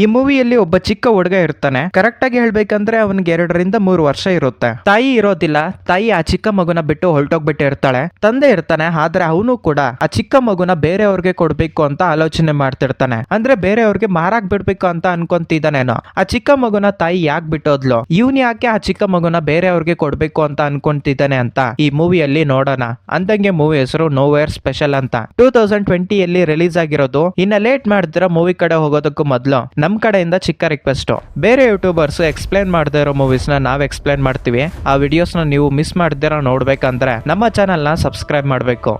ಈ ಮೂವಿಯಲ್ಲಿ ಒಬ್ಬ ಚಿಕ್ಕ ಹುಡುಗ ಇರ್ತಾನೆ. ಕರೆಕ್ಟ್ ಆಗಿ ಹೇಳ್ಬೇಕಂದ್ರೆ ಅವನಿಗೆ ಎರಡರಿಂದ ಮೂರು ವರ್ಷ ಇರುತ್ತೆ. ತಾಯಿ ಇರೋದಿಲ್ಲ. ತಾಯಿ ಆ ಚಿಕ್ಕ ಮಗುನ ಬಿಟ್ಟು ಹೊರಟೋಗ್ಬಿಟ್ಟು ಇರ್ತಾಳೆ. ತಂದೆ ಇರ್ತಾನೆ, ಆದ್ರೆ ಅವನು ಕೂಡ ಆ ಚಿಕ್ಕ ಮಗುನ ಬೇರೆಯವ್ರಿಗೆ ಕೊಡ್ಬೇಕು ಅಂತ ಆಲೋಚನೆ ಮಾಡ್ತಿರ್ತಾನೆ. ಅಂದ್ರೆ ಬೇರೆಯವ್ರಿಗೆ ಮಾರಾಕ್ ಬಿಡ್ಬೇಕು ಅಂತ ಅನ್ಕೊಂತಿದ್ದಾನೇನೋ. ಆ ಚಿಕ್ಕ ಮಗುನ ತಾಯಿ ಯಾಕೆ ಬಿಟ್ಟೋದ್ಲು? ಇವನ್ ಯಾಕೆ ಆ ಚಿಕ್ಕ ಮಗುನ ಬೇರೆಯವ್ರಿಗೆ ಕೊಡ್ಬೇಕು ಅಂತ ಅನ್ಕೊಂತಿದ್ದಾನೆ ಅಂತ ಈ ಮೂವಿಯಲ್ಲಿ ನೋಡೋಣ. ಅಂದಂಗೆ ಮೂವಿ ಹೆಸರು ನೋವೇರ್ ಸ್ಪೆಷಲ್ ಅಂತ. ಟೂ ತೌಸಂಡ್ ಟ್ವೆಂಟಿಯಲ್ಲಿ ರಿಲೀಸ್ ಆಗಿರೋದು. ಇನ್ನ ಲೇಟ್ ಮಾಡಿದ್ರೆ ಮೂವಿ ಕಡೆ ಹೋಗೋದಕ್ಕೂ ಮೊದಲು. ನಮ್ ಕಡೆಯಿಂದ ಚಿಕ್ಕ ರಿಕ್ವೆಸ್ಟ್ ಬೇರೆ ಯೂಟ್ಯೂಬರ್ಸ್ ಎಕ್ಸ್ಪ್ಲೇನ್ ಮಾಡದೇ ಇರೋ ಮೂವೀಸ್ನ ನಾವ್ ಎಕ್ಸ್ಪ್ಲೈನ್ ಮಾಡ್ತೀವಿ. ಆ ವಿಡಿಯೋಸ್ನ ನೀವು ಮಿಸ್ ಮಾಡ್ದಿರ ನೋಡ್ಬೇಕಂದ್ರೆ ನಮ್ಮ ಚಾನೆಲ್ನ ಸಬ್ಸ್ಕ್ರೈಬ್ ಮಾಡಬೇಕು.